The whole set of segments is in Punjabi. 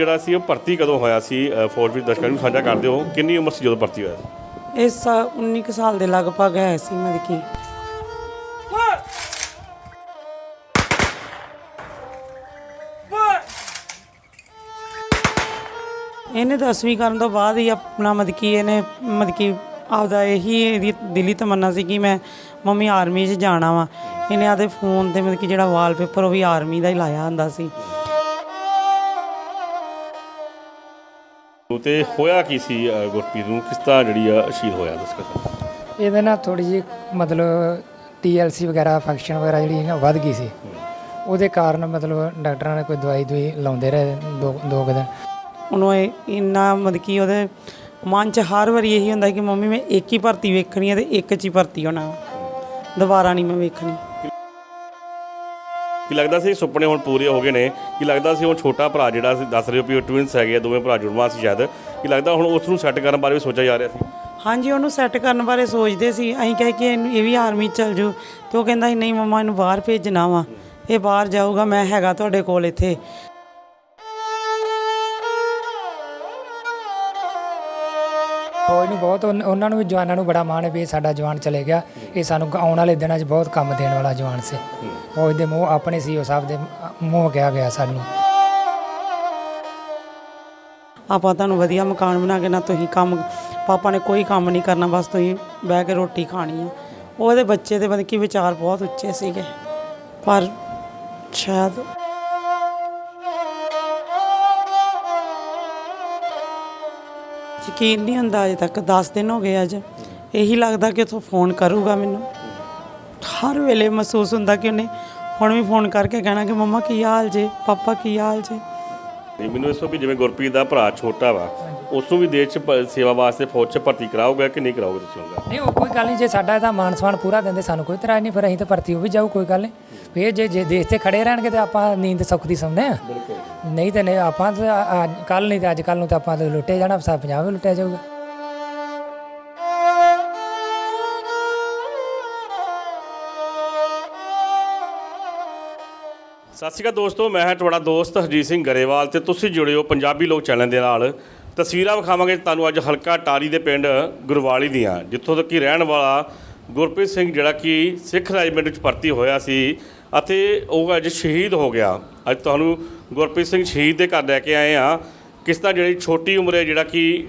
ਜਿਹੜਾ ਸੀ, ਉਹ ਭਰਤੀ ਕਦੋਂ ਹੋਇਆ ਸੀ ਫੌਜ ਵਿੱਚ ਦਰਸ਼ਕਾਂ ਨੂੰ ਸਾਂਝਾ ਕਰਦੇ ਹੋ? ਕਿੰਨੀ ਉਮਰ ਸੀ ਜਦੋਂ ਭਰਤੀ ਹੋਇਆ? ਸੀ ਇਸ ਸਾਲ 19 ਕੁ ਸਾਲ ਦੇ ਲਗਭਗ ਹੈ ਸੀ ਮਤਲਬ ਕਿ ਇਹਨੇ 10ਵੀਂ ਕਰਨ ਤੋਂ ਬਾਅਦ ਹੀ ਆਪਣਾ ਮਤਲਬ ਕਿ ਇਹਨੇ ਮਤਲਬ ਕਿ ਆਪਦਾ ਇਹੀ ਇਹਦੀ ਦਿਲੀ ਤਮੰਨਾ ਸੀ ਕਿ ਮੈਂ ਮੰਮੀ ਆਰਮੀ 'ਚ ਜਾਣਾ ਵਾ। ਇਹਨੇ ਆਦੇ ਫੋਨ ਤੇ ਮਤਲਬ ਕਿ ਜਿਹੜਾ ਵਾਲਪੇਪਰ ਉਹ ਵੀ ਆਰਮੀ ਦਾ ਹੀ ਲਾਇਆ ਹੁੰਦਾ ਸੀ। ਤੇ ਹੋਇਆ ਕੀ ਸੀ ਅ, ਗੁਰਪ੍ਰੀਤ ਨੂੰ? ਕਿਸ ਤਰ੍ਹਾਂ ਜਿਹੜੀ ਆ ਸ਼ਹੀਦ ਹੋਇਆ ਦੱਸ ਕੇ ਇਹਦੇ ਨਾਲ ਥੋੜੀ ਜਿਹੀ ਮਤਲਬ ਟੀਐਲਸੀ ਵਗੈਰਾ ਫੰਕਸ਼ਨ ਵਗੈਰਾ ਜਿਹੜੀ ਨਾ ਵੱਧ ਗਈ ਸੀ। ਉਹਦੇ ਕਾਰਨ ਮਤਲਬ ਡਾਕਟਰਾਂ ਨੇ ਕੋਈ ਦਵਾਈ ਦਵਾਈ ਲਾਉਂਦੇ ਰਹੇ ਦੋ ਦੋ ਕੁ ਦਿਨ। ਉਹਨੂੰ ਇਹ ਇੰਨਾ ਮਤਲਬ ਕਿ ਉਹਦੇ ਮਨ 'ਚ ਹਰ ਵਾਰੀ ਇਹੀ ਹੁੰਦਾ ਕਿ ਮੰਮੀ ਮੈਂ ਇੱਕ ਹੀ ਭਰਤੀ ਵੇਖਣੀ ਹੈ ਤੇ ਇੱਕ 'ਚ ਹੀ ਭਰਤੀ ਹੋਣਾ। ਦੁਬਾਰਾ ਨਹੀਂ ਮੈਂ ਵੇਖਣੀ। ਕੀ ਲੱਗਦਾ ਸੀ ਸੁਪਨੇ ਹੁਣ ਪੂਰੇ ਹੋ ਗਏ ਨੇ? ਕਿ ਲੱਗਦਾ ਸੀ ਉਹ ਛੋਟਾ ਭਰਾ ਜਿਹੜਾ ਸੀ ਦੱਸ ਰਹੇ ਹੋ ਵੀ ਉਹ ਟਵਿੰਸ ਹੈਗੇ ਆ, ਦੋਵੇਂ ਭਰਾ ਜੁੜਵਾ ਸੀ ਸ਼ਾਇਦ? ਕਿ ਲੱਗਦਾ ਹੁਣ ਉਸ ਨੂੰ ਸੈੱਟ ਕਰਨ ਬਾਰੇ ਵੀ ਸੋਚਿਆ ਜਾ ਰਿਹਾ ਸੀ? ਹਾਂਜੀ ਉਹਨੂੰ ਸੈੱਟ ਕਰਨ ਬਾਰੇ ਸੋਚਦੇ ਸੀ। ਅਸੀਂ ਕਹੇ ਕਿ ਇਹਨੂੰ ਇਹ ਵੀ ਆਰਮੀ 'ਚ ਚੱਲ ਜੂ ਤੇ ਉਹ ਕਹਿੰਦਾ ਸੀ ਨਹੀਂ ਮੰਮਾ ਇਹਨੂੰ ਬਾਹਰ ਭੇਜਣਾ ਵਾ। ਇਹ ਬਾਹਰ ਜਾਊਗਾ ਮੈਂ ਹੈਗਾ ਤੁਹਾਡੇ ਕੋਲ ਇੱਥੇ। ਬਹੁਤ, ਉਨ- ਉਹਨਾਂ ਨੂੰ ਵੀ ਜਵਾਨਾਂ ਨੂੰ ਬੜਾ ਮਾਣ ਹੈ ਵੀ ਇਹ ਸਾਡਾ ਜਵਾਨ ਚਲੇ ਗਿਆ। ਇਹ ਸਾਨੂੰ ਆਉਣ ਵਾਲੇ ਦਿਨਾਂ 'ਚ ਬਹੁਤ ਕੰਮ ਦੇਣ ਵਾਲਾ ਜਵਾਨ ਸੀ। ਫੌਜ ਦੇ ਮੂੰਹ, ਆਪਣੇ ਸੀ, ਉਹ ਸਭ ਦੇ ਮੂੰਹ ਕਿਹਾ ਗਿਆ ਸਾਨੂੰ। ਆਪਾਂ ਤੁਹਾਨੂੰ ਵਧੀਆ ਮਕਾਨ ਬਣਾ ਕੇ ਨਾ ਤੁਸੀਂ ਕੰਮ, ਪਾਪਾ ਨੇ ਕੋਈ ਕੰਮ ਨਹੀਂ ਕਰਨਾ, ਬਸ ਤੁਸੀਂ ਬਹਿ ਕੇ ਰੋਟੀ ਖਾਣੀ ਆ। ਉਹਦੇ ਬੱਚੇ ਦੇ ਮਤਲਬ ਕਿ ਵਿਚਾਰ ਬਹੁਤ ਉੱਚੇ ਸੀਗੇ। ਪਰ ਸ਼ਾਇਦ ਯਕੀਨ ਨਹੀਂ ਹੁੰਦਾ ਅਜੇ ਤੱਕ 10 ਦਿਨ ਹੋ ਗਏ ਅੱਜ। ਇਹੀ ਲੱਗਦਾ ਕਿ ਉਥੋਂ ਫੋਨ ਕਰੂਗਾ ਮੈਨੂੰ। ਹਰ ਵੇਲੇ ਮਹਿਸੂਸ ਹੁੰਦਾ ਕਿ ਉਹਨੇ ਹੁਣ ਵੀ ਫੋਨ ਕਰਕੇ ਕਹਿਣਾ ਕਿ ਮੰਮਾ ਕੀ ਹਾਲ ਜੇ, ਪਾਪਾ ਕੀ ਹਾਲ ਜੇ। ਨਹੀਂ, ਮੈਨੂੰ ਇਸ ਤੋਂ ਵੀ ਜਿਵੇਂ ਗੁਰਪ੍ਰੀਤ ਦਾ ਭਰਾ ਛੋਟਾ ਵਾ ਉਸ ਨੂੰ ਵੀ ਦੇਸ਼ 'ਚ ਭ- ਸੇਵਾ ਵਾਸਤੇ ਫੌਜ 'ਚ ਭਰਤੀ ਕਰਾਓਗੇ ਕਿ ਨਹੀਂ ਕਰਾਓਗੇ ਤੁਸੀਂ ਉਹਦਾ ਨਹੀਂ ਉਹ ਕੋਈ ਗੱਲ ਨਹੀਂ ਜੇ ਸਾਡਾ ਇਹਦਾ ਮਾਨ ਸਨਮਾਨ ਪੂਰਾ ਦਿੰਦੇ ਸਾਨੂੰ ਕੋਈ ਤਰ੍ਹਾਂ ਨਹੀਂ ਫਿਰ ਅਸੀਂ ਤਾਂ ਭਰਤੀ ਹੋ ਵੀ ਜਾਊ ਕੋਈ ਗੱਲ ਨਹੀਂ। ਫੇਰ ਜੇ ਜੇ ਦੇਸ਼ ਤੇ ਖੜੇ ਰਹਿਣਗੇ ਤੇ ਆਪਾਂ ਨੀਂਦ ਸੁੱਖ ਦੀ ਸੌਂਦੇ ਆ ਨਹੀਂ ਤੇ ਨਹੀਂ ਆਪਾਂ ਤਾਂ ਕੱਲ ਨਹੀਂ ਤੇ ਅੱਜ ਕੱਲ ਨੂੰ ਤਾਂ ਆਪਾਂ ਤਾਂ ਲੁੱਟੇ ਜਾਣਾ ਸਾ ਪੰਜਾਬ ਵੀ ਲੁੱਟਿਆ ਜਾਊਗਾ। ਸਤਿ ਸ਼੍ਰੀ ਅਕਾਲ ਦੋਸਤੋ ਮੈਂ ਹਾਂ ਤੁਹਾਡਾ ਦੋਸਤ ਹਰਜੀਤ ਸਿੰਘ ਗਰੇਵਾਲ ਤੇ ਤੁਸੀਂ ਜੁੜਿਓ ਪੰਜਾਬੀ ਲੋਕ ਚੈਨਲ ਦੇ ਨਾਲ। ਤਸਵੀਰਾਂ ਵਿਖਾਵਾਂਗੇ ਤੁਹਾਨੂੰ ਅੱਜ ਹਲਕਾ ਟਾਰੀ ਦੇ ਪਿੰਡ ਗੁਰਵਾਲੀ ਦੀਆਂ, ਜਿੱਥੋਂ ਤੱਕ ਕਿ ਰਹਿਣ ਵਾਲਾ ਗੁਰਪ੍ਰੀਤ ਸਿੰਘ, ਜਿਹੜਾ ਕਿ ਸਿੱਖ ਰੈਜੀਮੈਂਟ ਵਿੱਚ ਭਰਤੀ ਹੋਇਆ ਸੀ ਅਤੇ ਉਹ ਅੱਜ ਸ਼ਹੀਦ ਹੋ ਗਿਆ। ਅੱਜ ਤੁਹਾਨੂੰ ਗੁਰਪ੍ਰੀਤ ਸਿੰਘ ਸ਼ਹੀਦ ਦੇ ਘਰ ਲੈ ਕੇ ਆਏ ਆ ਕਿਸ ਤਰ੍ਹਾਂ ਜਿਹੜੀ ਛੋਟੀ ਉਮਰੇ ਜਿਹੜਾ ਕਿ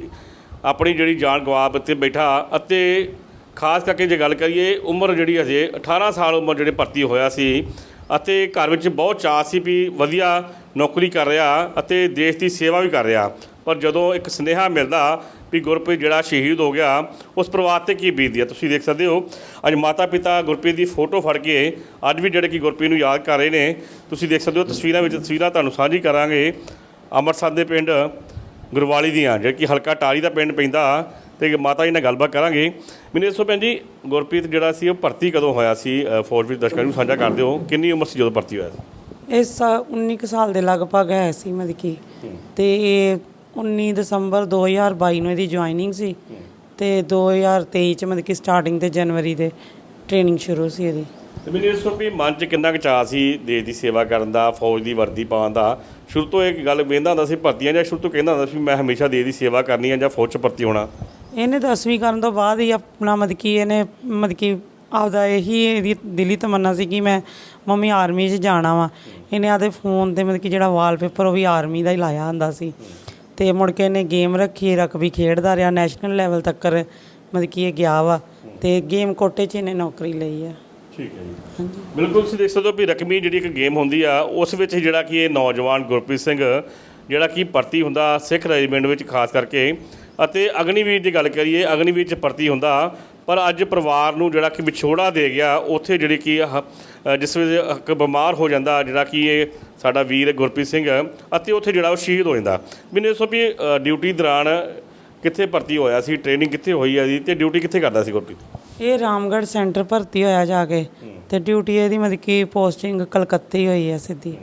ਆਪਣੀ ਜਿਹੜੀ ਜਾਨ ਗਵਾ ਤੇ ਬੈਠਾ ਅਤੇ ਖਾਸ ਕਰਕੇ ਜੇ ਗੱਲ ਕਰੀਏ, ਉਮਰ ਜਿਹੜੀ ਹਜੇ 18 ਸਾਲ ਉਮਰ ਜਿਹੜੇ ਭਰਤੀ ਹੋਇਆ ਸੀ ਅਤੇ ਘਰ ਵਿੱਚ ਬਹੁਤ ਚਾਅ ਸੀ ਵੀ ਵਧੀਆ ਨੌਕਰੀ ਕਰ ਰਿਹਾ ਅਤੇ ਦੇਸ਼ ਦੀ ਸੇਵਾ ਵੀ ਕਰ ਰਿਹਾ। ਪਰ ਜਦੋਂ ਇੱਕ ਸੁਨੇਹਾ ਮਿਲਦਾ ਵੀ ਗੁਰਪ੍ਰੀਤ ਜਿਹੜਾ ਸ਼ਹੀਦ ਹੋ ਗਿਆ ਉਸ ਪਰਿਵਾਰ ਤੇ ਕੀ ਬੀਤਦੀ ਹੈ? ਤੁਸੀਂ ਦੇਖ ਸਕਦੇ ਹੋ ਅੱਜ ਮਾਤਾ ਪਿਤਾ ਗੁਰਪ੍ਰੀਤ ਦੀ ਫੋਟੋ ਫੜ ਕੇ ਅੱਜ ਵੀ ਜਿਹੜੇ ਕਿ ਗੁਰਪ੍ਰੀਤ ਨੂੰ ਯਾਦ ਕਰ ਰਹੇ ਨੇ। ਤੁਸੀਂ ਦੇਖ ਸਕਦੇ ਹੋ ਤਸਵੀਰਾਂ ਵਿੱਚ ਤਸਵੀਰਾਂ ਤੁਹਾਨੂੰ ਸਾਂਝੀ ਕਰਾਂਗੇ। ਅੰਮ੍ਰਿਤਸਰ ਦੇ ਪਿੰਡ ਗੁਰਵਾਲੀ ਦੀਆਂ ਜਿਹੜਾ ਕਿ ਹਲਕਾ ਟਾਰੀ ਦਾ ਪਿੰਡ ਪੈਂਦਾ ਤੇ ਮਾਤਾ ਜੀ ਨਾਲ ਗੱਲਬਾਤ ਕਰਾਂਗੇ। ਮੈਨੂੰ ਦੱਸੋ ਭੈਣ ਜੀ ਗੁਰਪ੍ਰੀਤ ਜਿਹੜਾ ਸੀ ਉਹ ਭਰਤੀ ਕਦੋਂ ਹੋਇਆ ਸੀ? ਫੌਜ ਵਿੱਚ ਦਰਸ਼ਕਾਂ ਨੂੰ ਸਾਂਝਾ ਕਰਦੇ ਹੋ। ਕਿੰਨੀ ਉਮਰ ਸੀ ਜਦੋਂ ਭਰਤੀ ਹੋਇਆ ਸੀ? ਇਸ ਸਾਲ 19 ਕੁ ਸਾਲ ਦੇ ਲਗਭਗ ਹੈ ਸੀ ਮਤਲਬ ਕਿ। ਤੇ 19 ਦਸੰਬਰ 2022 ਨੂੰ ਇਹਦੀ ਜੁਆਇਨਿੰਗ ਸੀ ਤੇ 2023 ਚ ਮਤਲਬ ਕਿ ਸਟਾਰਟਿੰਗ ਤੇ ਜਨਵਰੀ ਦੇ ਟ੍ਰੇਨਿੰਗ ਸ਼ੁਰੂ ਸੀ ਇਹਦੀ। ਤੇ ਮੈਨੂੰ ਦੱਸੋ ਵੀ ਮਨ 'ਚ ਕਿੰਨਾ ਕੁ ਚਾਅ ਸੀ ਦੇਸ਼ ਦੀ ਸੇਵਾ ਕਰਨ ਦਾ ਫੌਜ ਦੀ ਵਰਦੀ ਪਾਉਣ ਦਾ? ਸ਼ੁਰੂ ਤੋਂ ਇੱਕ ਗੱਲ ਵੇਂਦਾ ਹੁੰਦਾ ਸੀ ਭਰਤੀਆਂ ਜਾਂ ਸ਼ੁਰੂ ਤੋਂ ਕਹਿੰਦਾ ਹੁੰਦਾ ਸੀ ਮੈਂ ਹਮੇਸ਼ਾ ਦੇਸ਼ ਦੀ ਸੇਵਾ ਕਰਨੀ ਹੈ ਜਾਂ ਫੌਜ 'ਚ ਭਰਤੀ ਹੋਣਾ? ਇਹਨੇ 10ਵੀਂ ਕਰਨ ਤੋਂ ਬਾਅਦ ਹੀ ਆਪਣਾ ਮਤਲਬ ਕਿ ਇਹਨੇ ਮਤਲਬ ਕਿ ਆਪਦਾ ਇਹੀ ਇਹਦੀ ਦਿਲੀ ਤਮੰਨਾ ਸੀ ਕਿ ਮੈਂ ਮੰਮੀ ਆਰਮੀ 'ਚ ਜਾਣਾ ਵਾ। ਇਹਨੇ ਆਦੇ ਫੋਨ ਤੇ ਮਤਲਬ ਕਿ ਜਿਹੜਾ ਵਾਲਪੇਪਰ ਉਹ ਵੀ ਆਰਮੀ ਦਾ ਹੀ ਲਾਇਆ ਹੁੰਦਾ ਸੀ। ਤੇ ਮੁੜ ਕੇ ਇਹਨੇ ਗੇਮ ਰੱਖੀ ਰਕਬੀ ਖੇਡਦਾ ਰਿਹਾ ਨੈਸ਼ਨਲ ਲੈਵਲ ਤੱਕ ਮਤਲਬ ਕਿ ਇਹ ਗਿਆ ਵਾ ਤੇ ਗੇਮ ਕੋਟੇ 'ਚ ਇਹਨੇ ਨੌਕਰੀ ਲਈ ਆ। ਠੀਕ ਹੈ ਜੀ। ਬਿਲਕੁਲ ਤੁਸੀਂ ਦੇਖ ਸਕਦੇ ਹੋ ਵੀ ਰਕਮੀ ਜਿਹੜੀ ਇੱਕ ਗੇਮ ਹੁੰਦੀ ਆ ਉਸ ਵਿੱਚ ਜਿਹੜਾ ਕਿ ਇਹ ਨੌਜਵਾਨ ਗੁਰਪ੍ਰੀਤ ਸਿੰਘ ਜਿਹੜਾ ਕਿ ਭਰਤੀ ਹੁੰਦਾ ਸਿੱਖ ਰੈਜੀਮੈਂਟ ਵਿੱਚ ਖਾਸ ਕਰਕੇ। ਅਤੇ ਅਗਨੀਵੀਰ ਦੀ ਗੱਲ ਕਰੀਏ ਅਗਨੀਵੀਰ ਚ ਭਰਤੀ ਹੁੰਦਾ ਪਰ ਅੱਜ ਪਰਿਵਾਰ ਨੂੰ ਜਿਹੜਾ ਕਿ ਵਿਛੋੜਾ ਦੇ ਗਿਆ ਉੱਥੇ ਜਿਹੜੀ ਕਿ ਜਿਸ ਵੇਲੇ ਇੱਕ ਬਿਮਾਰ ਹੋ ਜਾਂਦਾ ਜਿਹੜਾ ਕਿ ਇਹ ਸਾਡਾ ਵੀਰ ਗੁਰਪ੍ਰੀਤ ਸਿੰਘ ਅਤੇ ਉੱਥੇ ਜਿਹੜਾ ਉਹ ਸ਼ਹੀਦ ਹੋ ਜਾਂਦਾ। ਮੈਨੂੰ ਦੱਸੋ ਵੀ ਡਿਊਟੀ ਦੌਰਾਨ ਕਿੱਥੇ ਭਰਤੀ ਹੋਇਆ ਸੀ ਟ੍ਰੇਨਿੰਗ ਕਿੱਥੇ ਹੋਈ ਆ ਜੀ ਤੇ ਡਿਊਟੀ ਕਿੱਥੇ ਕਰਦਾ ਸੀ ਗੁਰਪ੍ਰੀਤ? ਇਹ ਰਾਮਗੜ੍ਹ ਸੈਂਟਰ ਭਰਤੀ ਹੋਇਆ ਜਾ ਕੇ ਤੇ ਡਿਊਟੀ ਇਹਦੀ ਮਤਲਬ ਕਿ ਪੋਸਟਿੰਗ ਕਲਕੱਤੇ ਹੋਈ ਹੈ ਸਿੱਧੀ।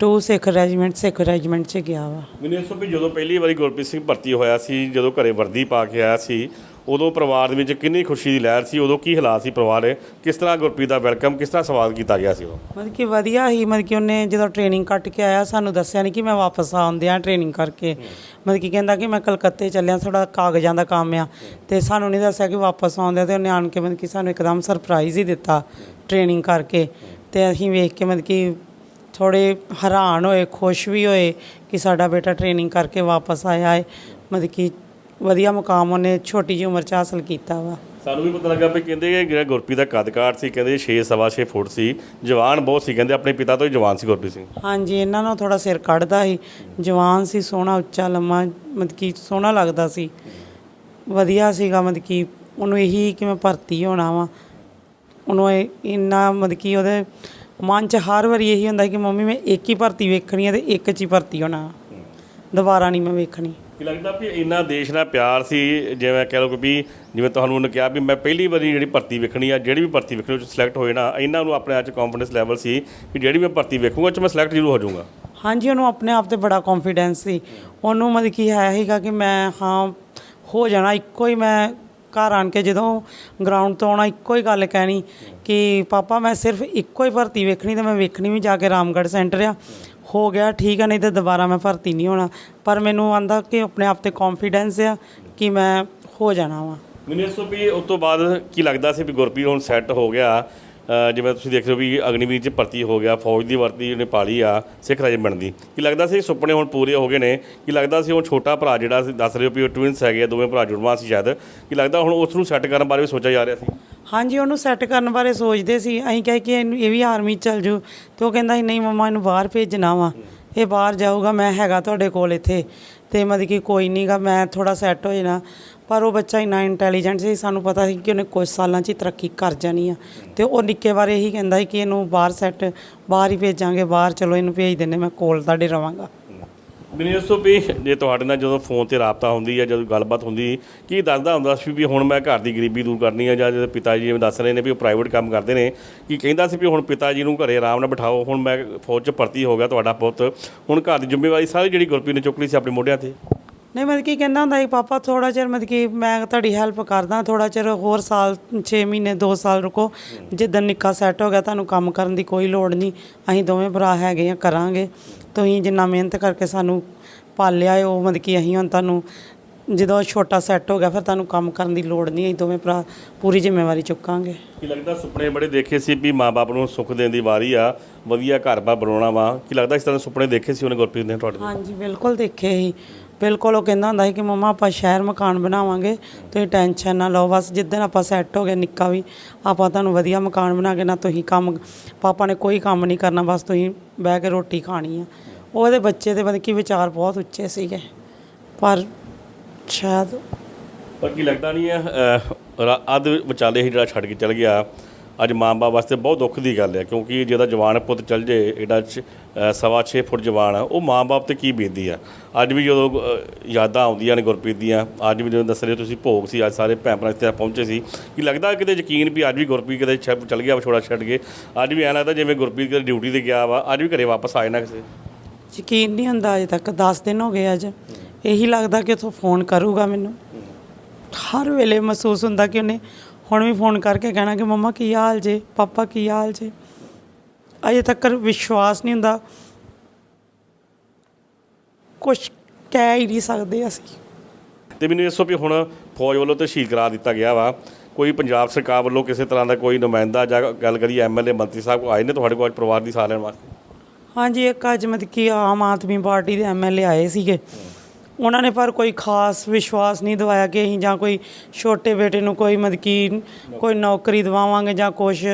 2 ਸਿੱਖ ਰੈਜੀਮੈਂਟ ਸਿੱਖ ਰੈਜੀਮੈਂਟ 'ਚ ਗਿਆ ਵਾ। ਮੈਨੂੰ ਤੋਂ ਵੀ ਜਦੋਂ ਪਹਿਲੀ ਵਾਰੀ ਗੁਰਪ੍ਰੀਤ ਸਿੰਘ ਭਰਤੀ ਹੋਇਆ ਸੀ ਜਦੋਂ ਘਰੇ ਵਰਦੀ ਪਾ ਕੇ ਆਇਆ ਸੀ ਉਦੋਂ ਪਰਿਵਾਰ ਦੇ ਵਿੱਚ ਕਿੰਨੀ ਖੁਸ਼ੀ ਦੀ ਲਹਿਰ ਸੀ, ਉਦੋਂ ਕੀ ਹਾਲਾਤ ਸੀ ਪਰਿਵਾਰ ਦੇ? ਕਿਸ ਤਰ੍ਹਾਂ ਗੁਰਪ੍ਰੀਤ ਦਾ ਵੈਲਕਮ ਕਿਸ ਤਰ੍ਹਾਂ ਸਵਾਗਤ ਕੀਤਾ ਗਿਆ ਸੀ ਉਹ ਮਤਲਬ ਕਿ ਵਧੀਆ ਹੀ, ਮਤਲਬ ਕਿ ਉਹਨੇ ਜਦੋਂ ਟ੍ਰੇਨਿੰਗ ਕੱਟ ਕੇ ਆਇਆ, ਸਾਨੂੰ ਦੱਸਿਆ ਨਹੀਂ ਕਿ ਮੈਂ ਵਾਪਸ ਆਉਂਦਿਆਂ ਟ੍ਰੇਨਿੰਗ ਕਰਕੇ। ਮਤਲਬ ਕਿ ਕਹਿੰਦਾ ਕਿ ਮੈਂ ਕਲਕੱਤੇ ਚੱਲਿਆ ਥੋੜਾ ਕਾਗਜ਼ਾਂ ਦਾ ਕੰਮ ਆ। ਤੇ ਸਾਨੂੰ ਨਹੀਂ ਦੱਸਿਆ ਕਿ ਵਾਪਸ ਆਉਂਦਿਆਂ ਤੇ ਉਹਨੇ ਆਣ ਕੇ ਮਤਲਬ ਕਿ ਸਾਨੂੰ ਇੱਕਦਮ ਸਰਪ੍ਰਾਈਜ਼ ਹੀ ਦਿੱਤਾ ਟ੍ਰੇਨਿੰਗ ਕਰਕੇ। ਤੇ ਅਸੀਂ ਵੇਖ ਕੇ ਮਤਲਬ ਕਿ ਥੋੜੇ ਹੈਰਾਨ ਹੋਏ, ਖੁਸ਼ ਵੀ ਹੋਏ ਕਿ ਸਾਡਾ ਬੇਟਾ ਟ੍ਰੇਨਿੰਗ ਕਰਕੇ ਵਾਪਸ ਆਇਆ ਹੈ ਮਤਲਬ ਕਿ ਵਧੀਆ ਮੁਕਾਮ ਉਹਨੇ ਛੋਟੀ ਜਿਹੀ ਉਮਰ 'ਚ ਹਾਸਲ ਕੀਤਾ ਵਾ। ਸਾਨੂੰ ਵੀ ਪਤਾ ਲੱਗਾ ਵੀ ਕਹਿੰਦੇ ਕਿ ਜਿਹੜਾ ਗੁਰਪ੍ਰੀਤ ਦਾ ਕੱਦ ਕਾਠ ਸੀ ਕਹਿੰਦੇ 6 ਸਵਾ 6 ਫੁੱਟ ਸੀ ਜਵਾਨ ਬਹੁਤ ਸੀ ਕਹਿੰਦੇ ਆਪਣੇ ਪਿਤਾ ਤੋਂ ਹੀ ਜਵਾਨ ਸੀ ਗੁਰਪ੍ਰੀਤ ਸਿੰਘ। ਹਾਂਜੀ ਇਹਨਾਂ ਨੂੰ ਥੋੜਾ ਸਿਰ ਕੱਢਦਾ ਸੀ। ਜਵਾਨ ਸੀ ਸੋਹਣਾ ਉੱਚਾ ਲੰਮਾ ਮਤਲਬ ਕਿ ਸੋਹਣਾ ਲੱਗਦਾ ਸੀ। ਵਧੀਆ ਸੀਗਾ ਮਤਲਬ ਕਿ ਉਹਨੂੰ ਇਹੀ ਕਿ ਮੈਂ ਭਰਤੀ ਹੋਣਾ ਵਾ। ਉਹਨੂੰ ਇਹ ਇੰਨਾ ਮਤਲਬ ਕਿ ਉਹਦੇ ਮਨ 'ਚ ਹਰ ਵਾਰੀ ਇਹੀ ਹੁੰਦਾ ਕਿ ਮੰਮੀ ਮੈਂ ਇੱਕ ਹੀ ਭਰਤੀ ਵੇਖਣੀ ਹੈ ਤੇ ਇੱਕ 'ਚ ਹੀ ਭਰਤੀ ਹੋਣਾ। ਦੁਬਾਰਾ ਨਹੀਂ ਮੈਂ ਵੇਖਣੀ। ਕੀ ਲੱਗਦਾ ਵੀ ਇੰਨਾ ਦੇਸ਼ ਨਾਲ ਪਿਆਰ ਸੀ, ਜਿਵੇਂ ਕਹਿ ਲਓ ਕਿ ਵੀ ਜਿਵੇਂ ਤੁਹਾਨੂੰ ਉਹਨੇ ਕਿਹਾ ਵੀ ਮੈਂ ਪਹਿਲੀ ਵਾਰੀ ਜਿਹੜੀ ਭਰਤੀ ਵੇਖਣੀ ਆ, ਜਿਹੜੀ ਵੀ ਭਰਤੀ ਵੇਖਣੀ, ਉਹ 'ਚ ਸਿਲੈਕਟ ਹੋਏ ਨਾ ਇਹਨਾਂ ਨੂੰ ਆਪਣੇ ਆਪ 'ਚ ਕੌਨਫੀਡੈਂਸ ਲੈਵਲ ਸੀ ਵੀ ਜਿਹੜੀ ਮੈਂ ਭਰਤੀ ਵੇਖੂੰਗਾ, ਉਹ 'ਚ ਮੈਂ ਸਿਲੈਕਟ ਜ਼ਰੂਰ ਹੋ ਜਾਊਂਗਾ। ਹਾਂਜੀ, ਉਹਨੂੰ ਆਪਣੇ ਆਪ ਤੇ ਬੜਾ ਕੌਨਫੀਡੈਂਸ ਸੀ। ਉਹਨੂੰ ਮਤਲਬ ਕਿ ਹੈ ਸੀਗਾ ਕਿ ਮੈਂ, ਹਾਂ, ਹੋ ਜਾਣਾ, ਇੱਕੋ ਹੀ ਮੈਂ ਘਰ ਆਣ ਕੇ ਜਦੋਂ ਗਰਾਊਂਡ ਤੋਂ ਆਉਣਾ, ਇੱਕੋ ਹੀ ਗੱਲ ਕਹਿਣੀ ਕਿ, ਪਾਪਾ, ਮੈਂ ਸਿਰਫ ਇੱਕੋ ਹੀ ਭਰਤੀ ਵੇਖਣੀ ਤੇ ਮੈਂ ਵੇਖਣੀ ਵੀ ਜਾ ਕੇ ਰਾਮਗੜ੍ਹ ਸੈਂਟਰ ਆ। ਹੋ ਗਿਆ ਠੀਕ ਆ ਨਹੀਂ ਤਾਂ ਦੁਬਾਰਾ ਮੈਂ ਭਰਤੀ ਨਹੀਂ ਹੋਣਾ। ਪਰ ਮੈਨੂੰ ਆਂਦਾ ਕਿ ਆਪਣੇ ਆਪ ਤੇ ਕੌਨਫੀਡੈਂਸ ਆ ਕਿ ਮੈਂ ਹੋ ਜਾਣਾ ਵਾ। ਮੈਨੂੰ ਇਸ ਤੋਂ ਵੀ ਉਸ ਤੋਂ ਬਾਅਦ ਕੀ ਲੱਗਦਾ ਸੀ ਵੀ ਗੁਰਪ੍ਰੀਤ ਹੁਣ ਸੈੱਟ ਹੋ ਗਿਆ। ਅ, ਜਿਵੇਂ ਤੁਸੀਂ ਦੇਖ ਰਹੇ ਹੋ ਵੀ ਅਗਨੀਵੀਰ 'ਚ ਭਰਤੀ ਹੋ ਗਿਆ ਫੌਜ ਦੀ ਵਰਤੀ ਉਹਨੇ ਪਾਲੀ ਆ ਸਿੱਖ ਰੈਜੀਮੈਂਟ ਦੀ ਕੀ ਲੱਗਦਾ ਸੀ ਸੁਪਨੇ ਹੁਣ ਪੂਰੇ ਹੋ ਗਏ ਨੇ? ਕੀ ਲੱਗਦਾ ਸੀ ਉਹ ਛੋਟਾ ਭਰਾ ਜਿਹੜਾ ਸੀ ਦੱਸ ਰਹੇ ਹੋ ਵੀ ਉਹ ਟਵਿਨਸ ਹੈਗੇ ਆ, ਦੋਵੇਂ ਭਰਾ ਜੁੜਵਾ ਸੀ ਸ਼ਾਇਦ। ਕੀ ਲੱਗਦਾ ਹੁਣ ਉਸ ਨੂੰ ਸੈੱਟ ਕਰਨ ਬਾਰੇ ਵੀ ਸੋਚਿਆ ਜਾ ਰਿਹਾ ਸੀ? ਹਾਂਜੀ, ਉਹਨੂੰ ਸੈੱਟ ਕਰਨ ਬਾਰੇ ਸੋਚਦੇ ਸੀ। ਅਸੀਂ ਕਹੇ ਕਿ ਇਹਨੂੰ ਇਹ ਵੀ ਆਰਮੀ 'ਚ ਚੱਲ ਜੂ ਤੇ ਉਹ ਕਹਿੰਦਾ ਸੀ, ਨਹੀਂ ਮਮਾ, ਇਹਨੂੰ ਬਾਹਰ ਭੇਜਣਾ ਵਾ। ਇਹ ਬਾਹਰ ਜਾਊਗਾ, ਮੈਂ ਹੈਗਾ ਤੁਹਾਡੇ ਕੋਲ ਇੱਥੇ। ਤੇ ਮਤਲਬ ਕਿ ਕੋਈ ਨਹੀਂਗਾ ਮੈਂ ਥੋੜਾ ਸੈੱਟ ਹੋ ਜਾਣਾ। ਪਰ ਉਹ ਬੱਚਾ ਇੰਨਾ ਇੰਟੈਲੀਜੈਂਟ ਸੀ, ਸਾਨੂੰ ਪਤਾ ਸੀ ਕਿ ਉਹਨੇ ਕੁਝ ਸਾਲਾਂ 'ਚ ਹੀ ਤਰੱਕੀ ਕਰ ਜਾਣੀ ਆ। ਤੇ ਉਹ ਨਿੱਕੇ ਬਾਰੇ ਇਹੀ ਕਹਿੰਦਾ ਸੀ ਕਿ ਇਹਨੂੰ ਬਾਹਰ ਸੈੱਟ ਬਾਹਰ ਹੀ ਭੇਜਾਂਗੇ, ਬਾਹਰ ਚਲੋ, ਇਹਨੂੰ ਭੇਜ ਦਿੰਦੇ, ਮੈਂ ਕੋਲ ਤੁਹਾਡੇ ਰਵਾਂਗਾ। ਮੈਨੂੰ ਇਸ ਤੋਂ ਵੀ ਜੇ ਤੁਹਾਡੇ ਨਾਲ ਜਦੋਂ ਫੋਨ ਤੇ ਰਾਬਤਾ ਹੁੰਦੀ ਹੈ ਜਦੋਂ ਗੱਲਬਾਤ ਹੁੰਦੀ, ਕੀ ਦੱਸਦਾ ਹੁੰਦਾ ਸੀ ਵੀ ਹੁਣ ਮੈਂ ਘਰ ਦੀ ਗਰੀਬੀ ਦੂਰ ਕਰਨੀ ਹੈ ਜਾਂ ਜਦੋਂ ਪਿਤਾ ਜੀ ਜਿਵੇਂ ਦੱਸ ਰਹੇ ਨੇ ਵੀ ਉਹ ਪ੍ਰਾਈਵੇਟ ਕੰਮ ਕਰਦੇ ਨੇ, ਕੀ ਕਹਿੰਦਾ ਸੀ ਵੀ ਹੁਣ ਪਿਤਾ ਜੀ ਨੂੰ ਘਰੇ ਆਰਾਮ ਨਾਲ ਬਿਠਾਓ, ਹੁਣ ਮੈਂ ਫੌਜ 'ਚ ਭਰਤੀ ਹੋ ਗਿਆ ਤੁਹਾਡਾ ਪੁੱਤ, ਹੁਣ ਘਰ ਦੀ ਜ਼ਿੰਮੇਵਾਰੀ ਸਾਰੀ ਜਿਹੜੀ ਗੁਰਪ੍ਰੀਤ ਨੇ ਚੁੱਕ ਲਈ ਸੀ ਆਪਣੇ ਮੋਢਿਆਂ ਤੇ? ਨਹੀਂ ਮਤਲਬ ਕਿ ਕਹਿੰਦਾ ਹੁੰਦਾ ਸੀ ਪਾਪਾ ਥੋੜਾ ਚਿਰ ਮਤਲਬ ਕਿ ਮੈਂ ਤੁਹਾਡੀ ਹੈਲਪ ਕਰਦਾ ਥੋੜਾ ਚਿਰ ਹੋਰ ਸਾਲ 6 ਮਹੀਨੇ 2 ਸਾਲ ਰੁਕੋ। ਜਿੱਦਾਂ ਨਿੱਕਾ ਸੈੱਟ ਹੋ ਗਿਆ ਤੁਹਾਨੂੰ ਕੰਮ ਕਰਨ ਦੀ ਕੋਈ ਲੋੜ ਨਹੀਂ। ਅਸੀਂ ਦੋਵੇਂ ਭਰਾ ਹੈਗੇ ਆ ਕਰਾਂਗੇ। ਤੁਸੀਂ ਜਿੰਨਾ ਮਿਹਨਤ ਕਰਕੇ ਸਾਨੂੰ ਪਾਲਿਆ ਹੈ ਉਹ ਮਤਲਬ ਕਿ ਅਸੀਂ ਹੁਣ ਤੁਹਾਨੂੰ ਜਦੋਂ ਛੋਟਾ ਸੈੱਟ ਹੋ ਗਿਆ ਫਿਰ ਤੁਹਾਨੂੰ ਕੰਮ ਕਰਨ ਦੀ ਲੋੜ ਨਹੀਂ। ਅਸੀਂ ਦੋਵੇਂ ਭਰਾ ਪੂਰੀ ਜ਼ਿੰਮੇਵਾਰੀ ਚੁੱਕਾਂਗੇ। ਕੀ ਲੱਗਦਾ ਸੁਪਨੇ ਬੜੇ ਦੇਖੇ ਸੀ ਵੀ ਮਾਪੇ ਨੂੰ ਸੁੱਖ ਦੇਣ ਦੀ ਵਾਰੀ ਆ। ਵਧੀਆ ਘਰ-ਬਾਰ ਬਣਾਉਣਾ ਵਾ। ਕੀ ਲੱਗਦਾ ਇਸ ਤਰ੍ਹਾਂ ਦੇ ਸੁਪਨੇ ਦੇਖੇ ਸੀ ਉਹਨੇ ਗੁਰਪ੍ਰੀਤ ਨੇ ਤੁਹਾਡੇ? ਹਾਂਜੀ ਬਿਲਕੁਲ ਦੇਖੇ ਸੀ। ਬਿਲਕੁਲ ਉਹ ਕਹਿੰਦਾ ਹੁੰਦਾ ਸੀ ਕਿ ਮਮਾ ਆਪਾਂ ਸ਼ਹਿਰ ਮਕਾਨ ਬਣਾਵਾਂਗੇ ਤੁਸੀਂ ਟੈਨਸ਼ਨ ਨਾ ਲਓ ਬਸ ਜਿੱਦਣ ਆਪਾਂ ਸੈੱਟ ਹੋ ਗਏ ਨਿੱਕਾ ਵੀ ਆਪਾਂ ਤੁਹਾਨੂੰ ਵਧੀਆ ਮਕਾਨ ਬਣਾ ਕੇ ਨਾ ਤੁਸੀਂ ਕੰਮ ਪਾਪਾ ਨੇ ਕੋਈ ਕੰਮ ਨਹੀਂ ਕਰਨਾ ਬਸ ਤੁਸੀਂ ਬਹਿ ਕੇ ਰੋਟੀ ਖਾਣੀ ਆ। ਉਹਦੇ ਬੱਚੇ ਦੇ ਮਤਲਬ ਕਿ ਵਿਚਾਰ ਬਹੁਤ ਉੱਚੇ ਸੀਗੇ ਪਰ ਸ਼ਾਇਦ ਪਰ ਕੀ ਲੱਗਦਾ ਨਹੀਂ ਹੈ ਅਹ, ਰਾ- ਅੱਧ ਵਿਚਾਲੇ ਹੀ ਜਿਹੜਾ ਛੱਡ ਕੇ ਚਲ ਗਿਆ ਅੱਜ ਮਾਂ-ਬਾਪ ਵਾਸਤੇ ਬਹੁਤ ਦੁੱਖ ਦੀ ਗੱਲ ਹੈ, ਕਿਉਂਕਿ ਜਿਹਦਾ ਜਵਾਨ ਪੁੱਤ ਚੱਲ ਜੇ ਇਹਦਾ ਚ- ਸਵਾ 6 ਫੁੱਟ ਜਵਾਨ ਆ, ਉਹ ਮਾਂ-ਬਾਪ ਤੇ ਕੀ ਬੀਤਦੀ ਆ? ਅੱਜ ਵੀ ਜਦੋਂ ਯਾਦਾਂ ਆਉਂਦੀਆਂ ਨੇ ਗੁਰਪ੍ਰੀਤ ਦੀਆਂ, ਅੱਜ ਵੀ ਜਦੋਂ ਦੱਸ ਰਹੇ ਹੋ ਤੁਸੀਂ ਭੋਗ ਸੀ, ਅੱਜ ਸਾਰੇ ਭੈਣ ਭਰਾ ਇੱਥੇ ਪਹੁੰਚੇ ਸੀ, ਕਿ ਲੱਗਦਾ ਕਿਤੇ ਯਕੀਨ ਵੀ ਅੱਜ ਵੀ ਗੁਰਪ੍ਰੀਤ ਕਿਤੇ ਛ- ਚਲ ਗਿਆ, ਵਿਛੋੜਾ ਛੱਡ ਕੇ, ਅੱਜ ਵੀ ਐਂ ਲੱਗਦਾ ਜਿਵੇਂ ਗੁਰਪ੍ਰੀਤ ਕਿਤੇ ਡਿਊਟੀ ਤੇ ਗਿਆ ਵਾ, ਅੱਜ ਵੀ ਘਰੇ ਵਾਪਸ ਆਏ ਨਾ ਕਿਸੇ? ਯਕੀਨ ਨਹੀਂ ਹੁੰਦਾ ਅਜੇ ਤੱਕ 10 ਦਿਨ ਹੋ ਗਏ ਅੱਜ। ਇਹੀ ਲੱਗਦਾ ਕਿ ਉਥੋਂ ਫੋਨ ਕਰੂਗਾ ਮੈਨੂੰ। ਹਰ ਵੇਲੇ ਮਹਿਸੂਸ ਹੁੰਦਾ ਕਿ ਉਹਨੇ ਹੁਣ ਵੀ ਫੋਨ ਕਰਕੇ ਕਹਿਣਾ ਕਿ ਮੰਮਾ ਕੀ ਹਾਲ ਜੇ ਪਾਪਾ ਕੀ ਹਾਲ ਜੇ? ਅਜੇ ਤੱਕ ਵਿਸ਼ਵਾਸ ਨਹੀਂ ਹੁੰਦਾ। ਕੁਝ ਕਹਿ ਹੀ ਨਹੀਂ ਸਕਦੇ ਅਸੀਂ। ਤੇ ਮੈਨੂੰ ਤੋਂ ਵੀ ਹੁਣ ਫੌਜ ਵੱਲੋਂ ਤੇ ਸ਼ਹੀਦ ਕਰਾ ਦਿੱਤਾ ਗਿਆ ਵਾ। ਕੋਈ ਪੰਜਾਬ ਸਰਕਾਰ ਵੱਲੋਂ ਕਿਸੇ ਤਰ੍ਹਾਂ ਦਾ ਕੋਈ ਨੁਮਾਇੰਦਾ ਜਾਂ ਗੱਲ ਕਰੀਏ ਐਮਐਲਏ ਮੰਤਰੀ ਸਾਹਿਬ ਕੋ ਆਏ ਨੇ ਤੁਹਾਡੇ ਕੋਲ ਅੱਜ ਪਰਿਵਾਰ ਦੀ ਲੈਣ ਵਾਸਤੇ? ਹਾਂਜੀ ਇੱਕ ਅੱਜ ਮਤਲਬ ਕਿ ਆਮ ਆਦਮੀ ਪਾਰਟੀ ਦੇ ਐਮਐਲਏ ਆਏ ਸੀਗੇ। ਉਹਨਾਂ ਨੇ ਪਰ ਕੋਈ ਖਾਸ ਵਿਸ਼ਵਾਸ ਨਹੀਂ ਦਿਵਾਇਆ ਕਿ ਅਸੀਂ ਜਾਂ ਕੋਈ ਛੋਟੇ ਬੇਟੇ ਨੂੰ ਕੋਈ ਮਦਕੀ ਕੋਈ ਨੌਕਰੀ ਦਿਵਾਵਾਂਗੇ ਜਾਂ ਕੁਝ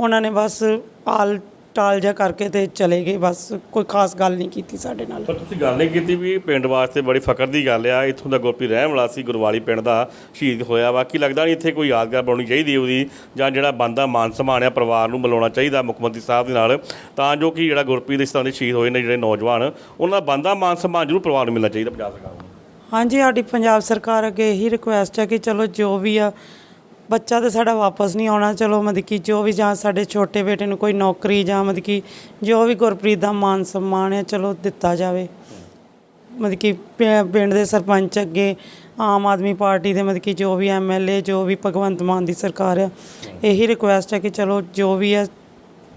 ਉਹਨਾਂ ਨੇ ਬਸ ਆਲ ਟਾਲ ਜਿਹਾ ਕਰਕੇ ਤੇ ਚਲੇ ਗਏ ਬਸ ਕੋਈ ਖਾਸ ਗੱਲ ਨਹੀਂ ਕੀਤੀ ਸਾਡੇ ਨਾਲ। ਪਰ ਤੁਸੀਂ ਗੱਲ ਨਹੀਂ ਕੀਤੀ ਵੀ ਪਿੰਡ ਵਾਸਤੇ ਬੜੀ ਫਖਰ ਦੀ ਗੱਲ ਆ ਇੱਥੋਂ ਦਾ ਗੋਪੀ ਰਹਿਣ ਵਾਲਾ ਸੀ ਗੁਰਵਾਲੀ ਪਿੰਡ ਦਾ ਸ਼ਹੀਦ ਹੋਇਆ ਵਾ। ਕੀ ਲੱਗਦਾ ਨਹੀਂ ਇੱਥੇ ਕੋਈ ਯਾਦਗਾਰ ਬਣਾਉਣੀ ਚਾਹੀਦੀ ਉਹਦੀ ਜਾਂ ਜਿਹੜਾ ਬੰਦਾ ਮਾਨ ਸਨਮਾਨ ਆ ਪਰਿਵਾਰ ਨੂੰ ਮਿਲਾਉਣਾ ਚਾਹੀਦਾ ਮੁੱਖ ਮੰਤਰੀ ਸਾਹਿਬ ਦੇ ਨਾਲ ਤਾਂ ਜੋ ਕਿ ਜਿਹੜਾ ਗੁਰਪ੍ਰੀਤ ਇਸ ਤਰ੍ਹਾਂ ਦੇ ਸ਼ਹੀਦ ਹੋਏ ਨੇ ਜਿਹੜੇ ਨੌਜਵਾਨ ਉਹਨਾਂ ਦਾ ਬੰਦਾ ਮਾਨ ਸਨਮਾਨ ਜ਼ਰੂਰ ਪਰਿਵਾਰ ਨੂੰ ਮਿਲਣਾ ਚਾਹੀਦਾ ਪੰਜਾਬ ਸਰਕਾਰ ਨੂੰ। ਹਾਂਜੀ ਸਾਡੀ ਪੰਜਾਬ ਸਰਕਾਰ ਅੱਗੇ ਇਹੀ ਰਿਕੁਐਸਟ ਹੈ ਕਿ ਚਲੋ ਜੋ ਵੀ ਆ ਬੱਚਾ ਤੇ ਸਾਡਾ ਵਾਪਸ ਨਹੀਂ ਆਉਣਾ, ਚਲੋ ਮਤਲਬ ਕਿ ਜੋ ਵੀ ਜਾਂ ਸਾਡੇ ਛੋਟੇ ਬੇਟੇ ਨੂੰ ਕੋਈ ਨੌਕਰੀ ਜਾਂ ਮਤਲਬ ਕਿ ਜੋ ਵੀ ਗੁਰਪ੍ਰੀਤ ਦਾ ਮਾਨ ਸਨਮਾਨ ਹੈ ਚਲੋ ਦਿੱਤਾ ਜਾਵੇ। ਮਤਲਬ ਕਿ ਪਿੰ- ਪਿੰਡ ਦੇ ਸਰਪੰਚ ਅੱਗੇ, ਆਮ ਆਦਮੀ ਪਾਰਟੀ ਦੇ ਮਤਲਬ ਕਿ ਜੋ ਵੀ ਐਮਐਲਏ ਜੋ ਵੀ ਭਗਵੰਤ ਮਾਨ ਦੀ ਸਰਕਾਰ ਆ, ਇਹੀ ਰਿਕੁਐਸਟ ਹੈ ਕਿ ਚਲੋ ਜੋ ਵੀ ਹੈ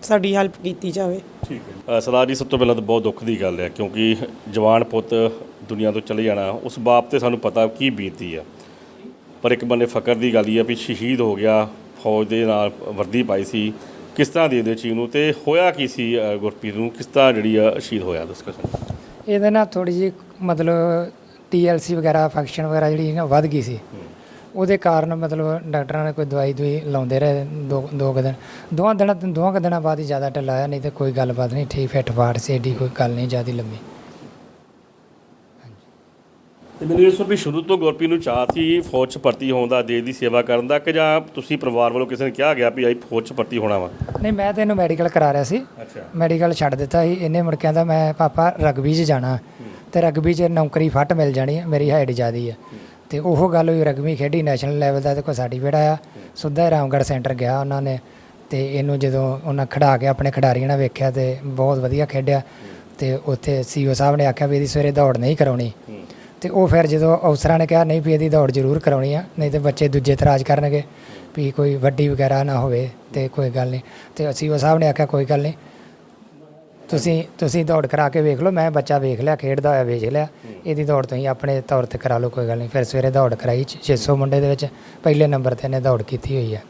ਸਾਡੀ ਹੈਲਪ ਕੀਤੀ ਜਾਵੇ। ਠੀਕ ਹੈ। ਸਰਦਾਰ ਜੀ, ਸਭ ਤੋਂ ਪਹਿਲਾਂ ਤਾਂ ਬਹੁਤ ਦੁੱਖ ਦੀ ਗੱਲ ਹੈ ਕਿਉਂਕਿ ਜਵਾਨ ਪੁੱਤ ਦੁਨੀਆ ਤੋਂ ਚਲੇ ਜਾਣਾ, ਉਸ ਬਾਪ ਤੇ ਸਾਨੂੰ ਪਤਾ ਕੀ ਬੀਤੀ ਆ। ਪਰ ਇੱਕ ਬੰਨੇ ਫਕਰ ਦੀ ਗੱਲ ਹੀ ਆ ਵੀ ਸ਼ਹੀਦ ਹੋ ਗਿਆ ਫੌਜ ਦੇ ਨਾਲ ਵਰਦੀ ਪਾਈ ਸੀ। ਕਿਸ ਤਰ੍ਹਾਂ ਦੇ ਦੇ ਚੀਜ਼ ਨੂੰ ਤੇ ਹੋਇਆ ਕੀ ਸੀ ਗੁਰਪ੍ਰੀਤ ਨੂੰ? ਕਿਸ ਤਰ੍ਹਾਂ ਜਿਹੜੀ ਆ ਸ਼ਹੀਦ ਹੋਇਆ ਦੱਸੋ ਸਾਨੂੰ ਇਹਦੇ ਨਾਲ ਥੋੜੀ ਜਿਹੀ ਮਤਲਬ ਟੀਐਲਸੀ ਵਗੈਰਾ ਫੰਕਸ਼ਨ ਵਗੈਰਾ ਜਿਹੜੀ ਨਾ ਵੱਧ ਗਈ ਸੀ। ਉਹਦੇ ਕਾਰਨ ਮਤਲਬ ਡਾਕਟਰਾਂ ਨੇ ਕੋਈ ਦਵਾਈ ਦਵਾਈ ਲਾਉਂਦੇ ਰਹੇ ਦੋ ਦੋ ਦਿਨ। ਦੋਵਾਂ ਦਿਨਾਂ ਕੁ ਦਿਨਾਂ ਬਾਅਦ ਹੀ ਜ਼ਿਆਦਾ ਢਿੱਲਾ ਆਇਆ ਨਹੀਂ ਤੇ ਕੋਈ ਗੱਲਬਾਤ ਨਹੀਂ ਠੀਕ ਫਿੱਟ ਫਾਟ ਸੀ ਏਡੀ ਕੋਈ ਗੱਲ ਨਹੀਂ ਜ਼ਿਆਦੀ ਲੰਮੀ। ਤੇ ਮੈਨੂੰ ਇਸ ਤੋਂ ਵੀ ਸ਼ੁਰੂ ਤੋਂ ਗੁਰਪ੍ਰੀਤ ਨੂੰ ਚਾਹ ਸੀ ਫੌਜ 'ਚ ਭਰਤੀ ਹੋਣ ਦਾ ਦੇਸ਼ ਦੀ ਸੇਵਾ ਕਰਨ ਦਾ ਕਿ ਜਾਂ ਤੁਸੀਂ ਪਰਿਵਾਰ ਵੱਲੋਂ ਕਿਸੇ ਨੇ ਕਿਹਾ ਗਿਆ ਵੀ ਆਈ ਫੌਜ 'ਚ ਭਰਤੀ ਹੋਣਾ ਵਾ? ਨਹੀਂ ਮੈਂ ਤੇ ਇਹਨੂੰ ਮੈਡੀਕਲ ਕਰਾ ਰਿਹਾ ਸੀ। ਅੱਛਾ। ਮੈਡੀਕਲ ਛੱਡ ਦਿੱਤਾ ਸੀ। ਇਹਨੇ ਮੁੜ ਕਹਿੰਦਾ ਮੈਂ ਪਾਪਾ ਰਗਬੀ 'ਚ ਜਾਣਾ। ਤੇ ਰਗਬੀ 'ਚ ਨੌਕਰੀ ਫੱਟ ਮਿਲ ਜਾਣੀ ਹੈ ਮੇਰੀ ਹਾਈਟ ਜ਼ਿਆਦੀ ਹੈ। ਤੇ ਉਹ ਗੱਲ ਹੋਈ ਰਗਬੀ ਖੇਡੀ ਨੈਸ਼ਨਲ ਲੈਵਲ ਦਾ ਤੇ ਕੋਈ ਸਰਟੀਫਿਕੇਟ ਆਇਆ। ਸਿੱਧਾ ਹੀ ਰਾਮਗੜ੍ਹ ਸੈਂਟਰ ਗਿਆ ਉਹਨਾਂ ਨੇ। ਤੇ ਇਹਨੂੰ ਜਦੋਂ ਉਹਨਾਂ ਖੜਾ ਕੇ ਆਪਣੇ ਖਿਡਾਰੀਆਂ ਨਾਲ ਵੇਖਿਆ ਤੇ ਬਹੁਤ ਵਧੀਆ ਖੇਡਿਆ। ਤੇ ਉੱਥੇ ਸੀਓ ਸਾਹਿਬ ਨੇ ਆਖਿਆ ਵੀ ਇਹਦੀ ਸਵੇਰੇ ਦੌੜ ਨਹੀਂ ਕਰਾਉਣੀ। ਤੇ ਉਹ ਫਿਰ ਜਦੋਂ ਅਫਸਰਾਂ ਨੇ ਕਿਹਾ, ਨਹੀਂ ਵੀ ਇਹਦੀ ਦੌੜ ਜ਼ਰੂਰ ਕਰਾਉਣੀ ਆ, ਨਹੀਂ ਤੇ ਬੱਚੇ ਦੂਜੇ ਤਰਾਜ ਕਰਨਗੇ ਵੀ ਕੋਈ ਵੱਡੀ ਵਗੈਰਾ ਨਾ ਹੋਵੇ ਤੇ ਕੋਈ ਗੱਲ ਨਹੀਂ। ਤੇ ਉਹ ਸਾਹਿਬ ਨੇ ਆਖਿਆ, ਕੋਈ ਗੱਲ ਨਹੀਂ, ਤੁਸੀਂ ਤੁਸੀਂ ਦੌੜ ਕਰਾ ਕੇ ਵੇਖ ਲਓ, ਮੈਂ ਬੱਚਾ ਵੇਖ ਲਿਆ, ਖੇਡਦਾ ਹੋਇਆ ਵੇਖ ਲਿਆ, ਇਹਦੀ ਦੌੜ ਤੁਸੀਂ ਆਪਣੇ ਤੌਰ ਤੇ ਕਰਾ ਲਓ, ਕੋਈ ਗੱਲ ਨਹੀਂ। ਫਿਰ ਸਵੇਰੇ ਦੌੜ ਕਰਾਈ 600 ਮੁੰਡੇ ਦੇ ਵਿੱਚ, ਪਹਿਲੇ ਨੰਬਰ ਤੇ ਇਹਨੇ ਦੌੜ ਕੀਤੀ ਹੋਈ ਹੈ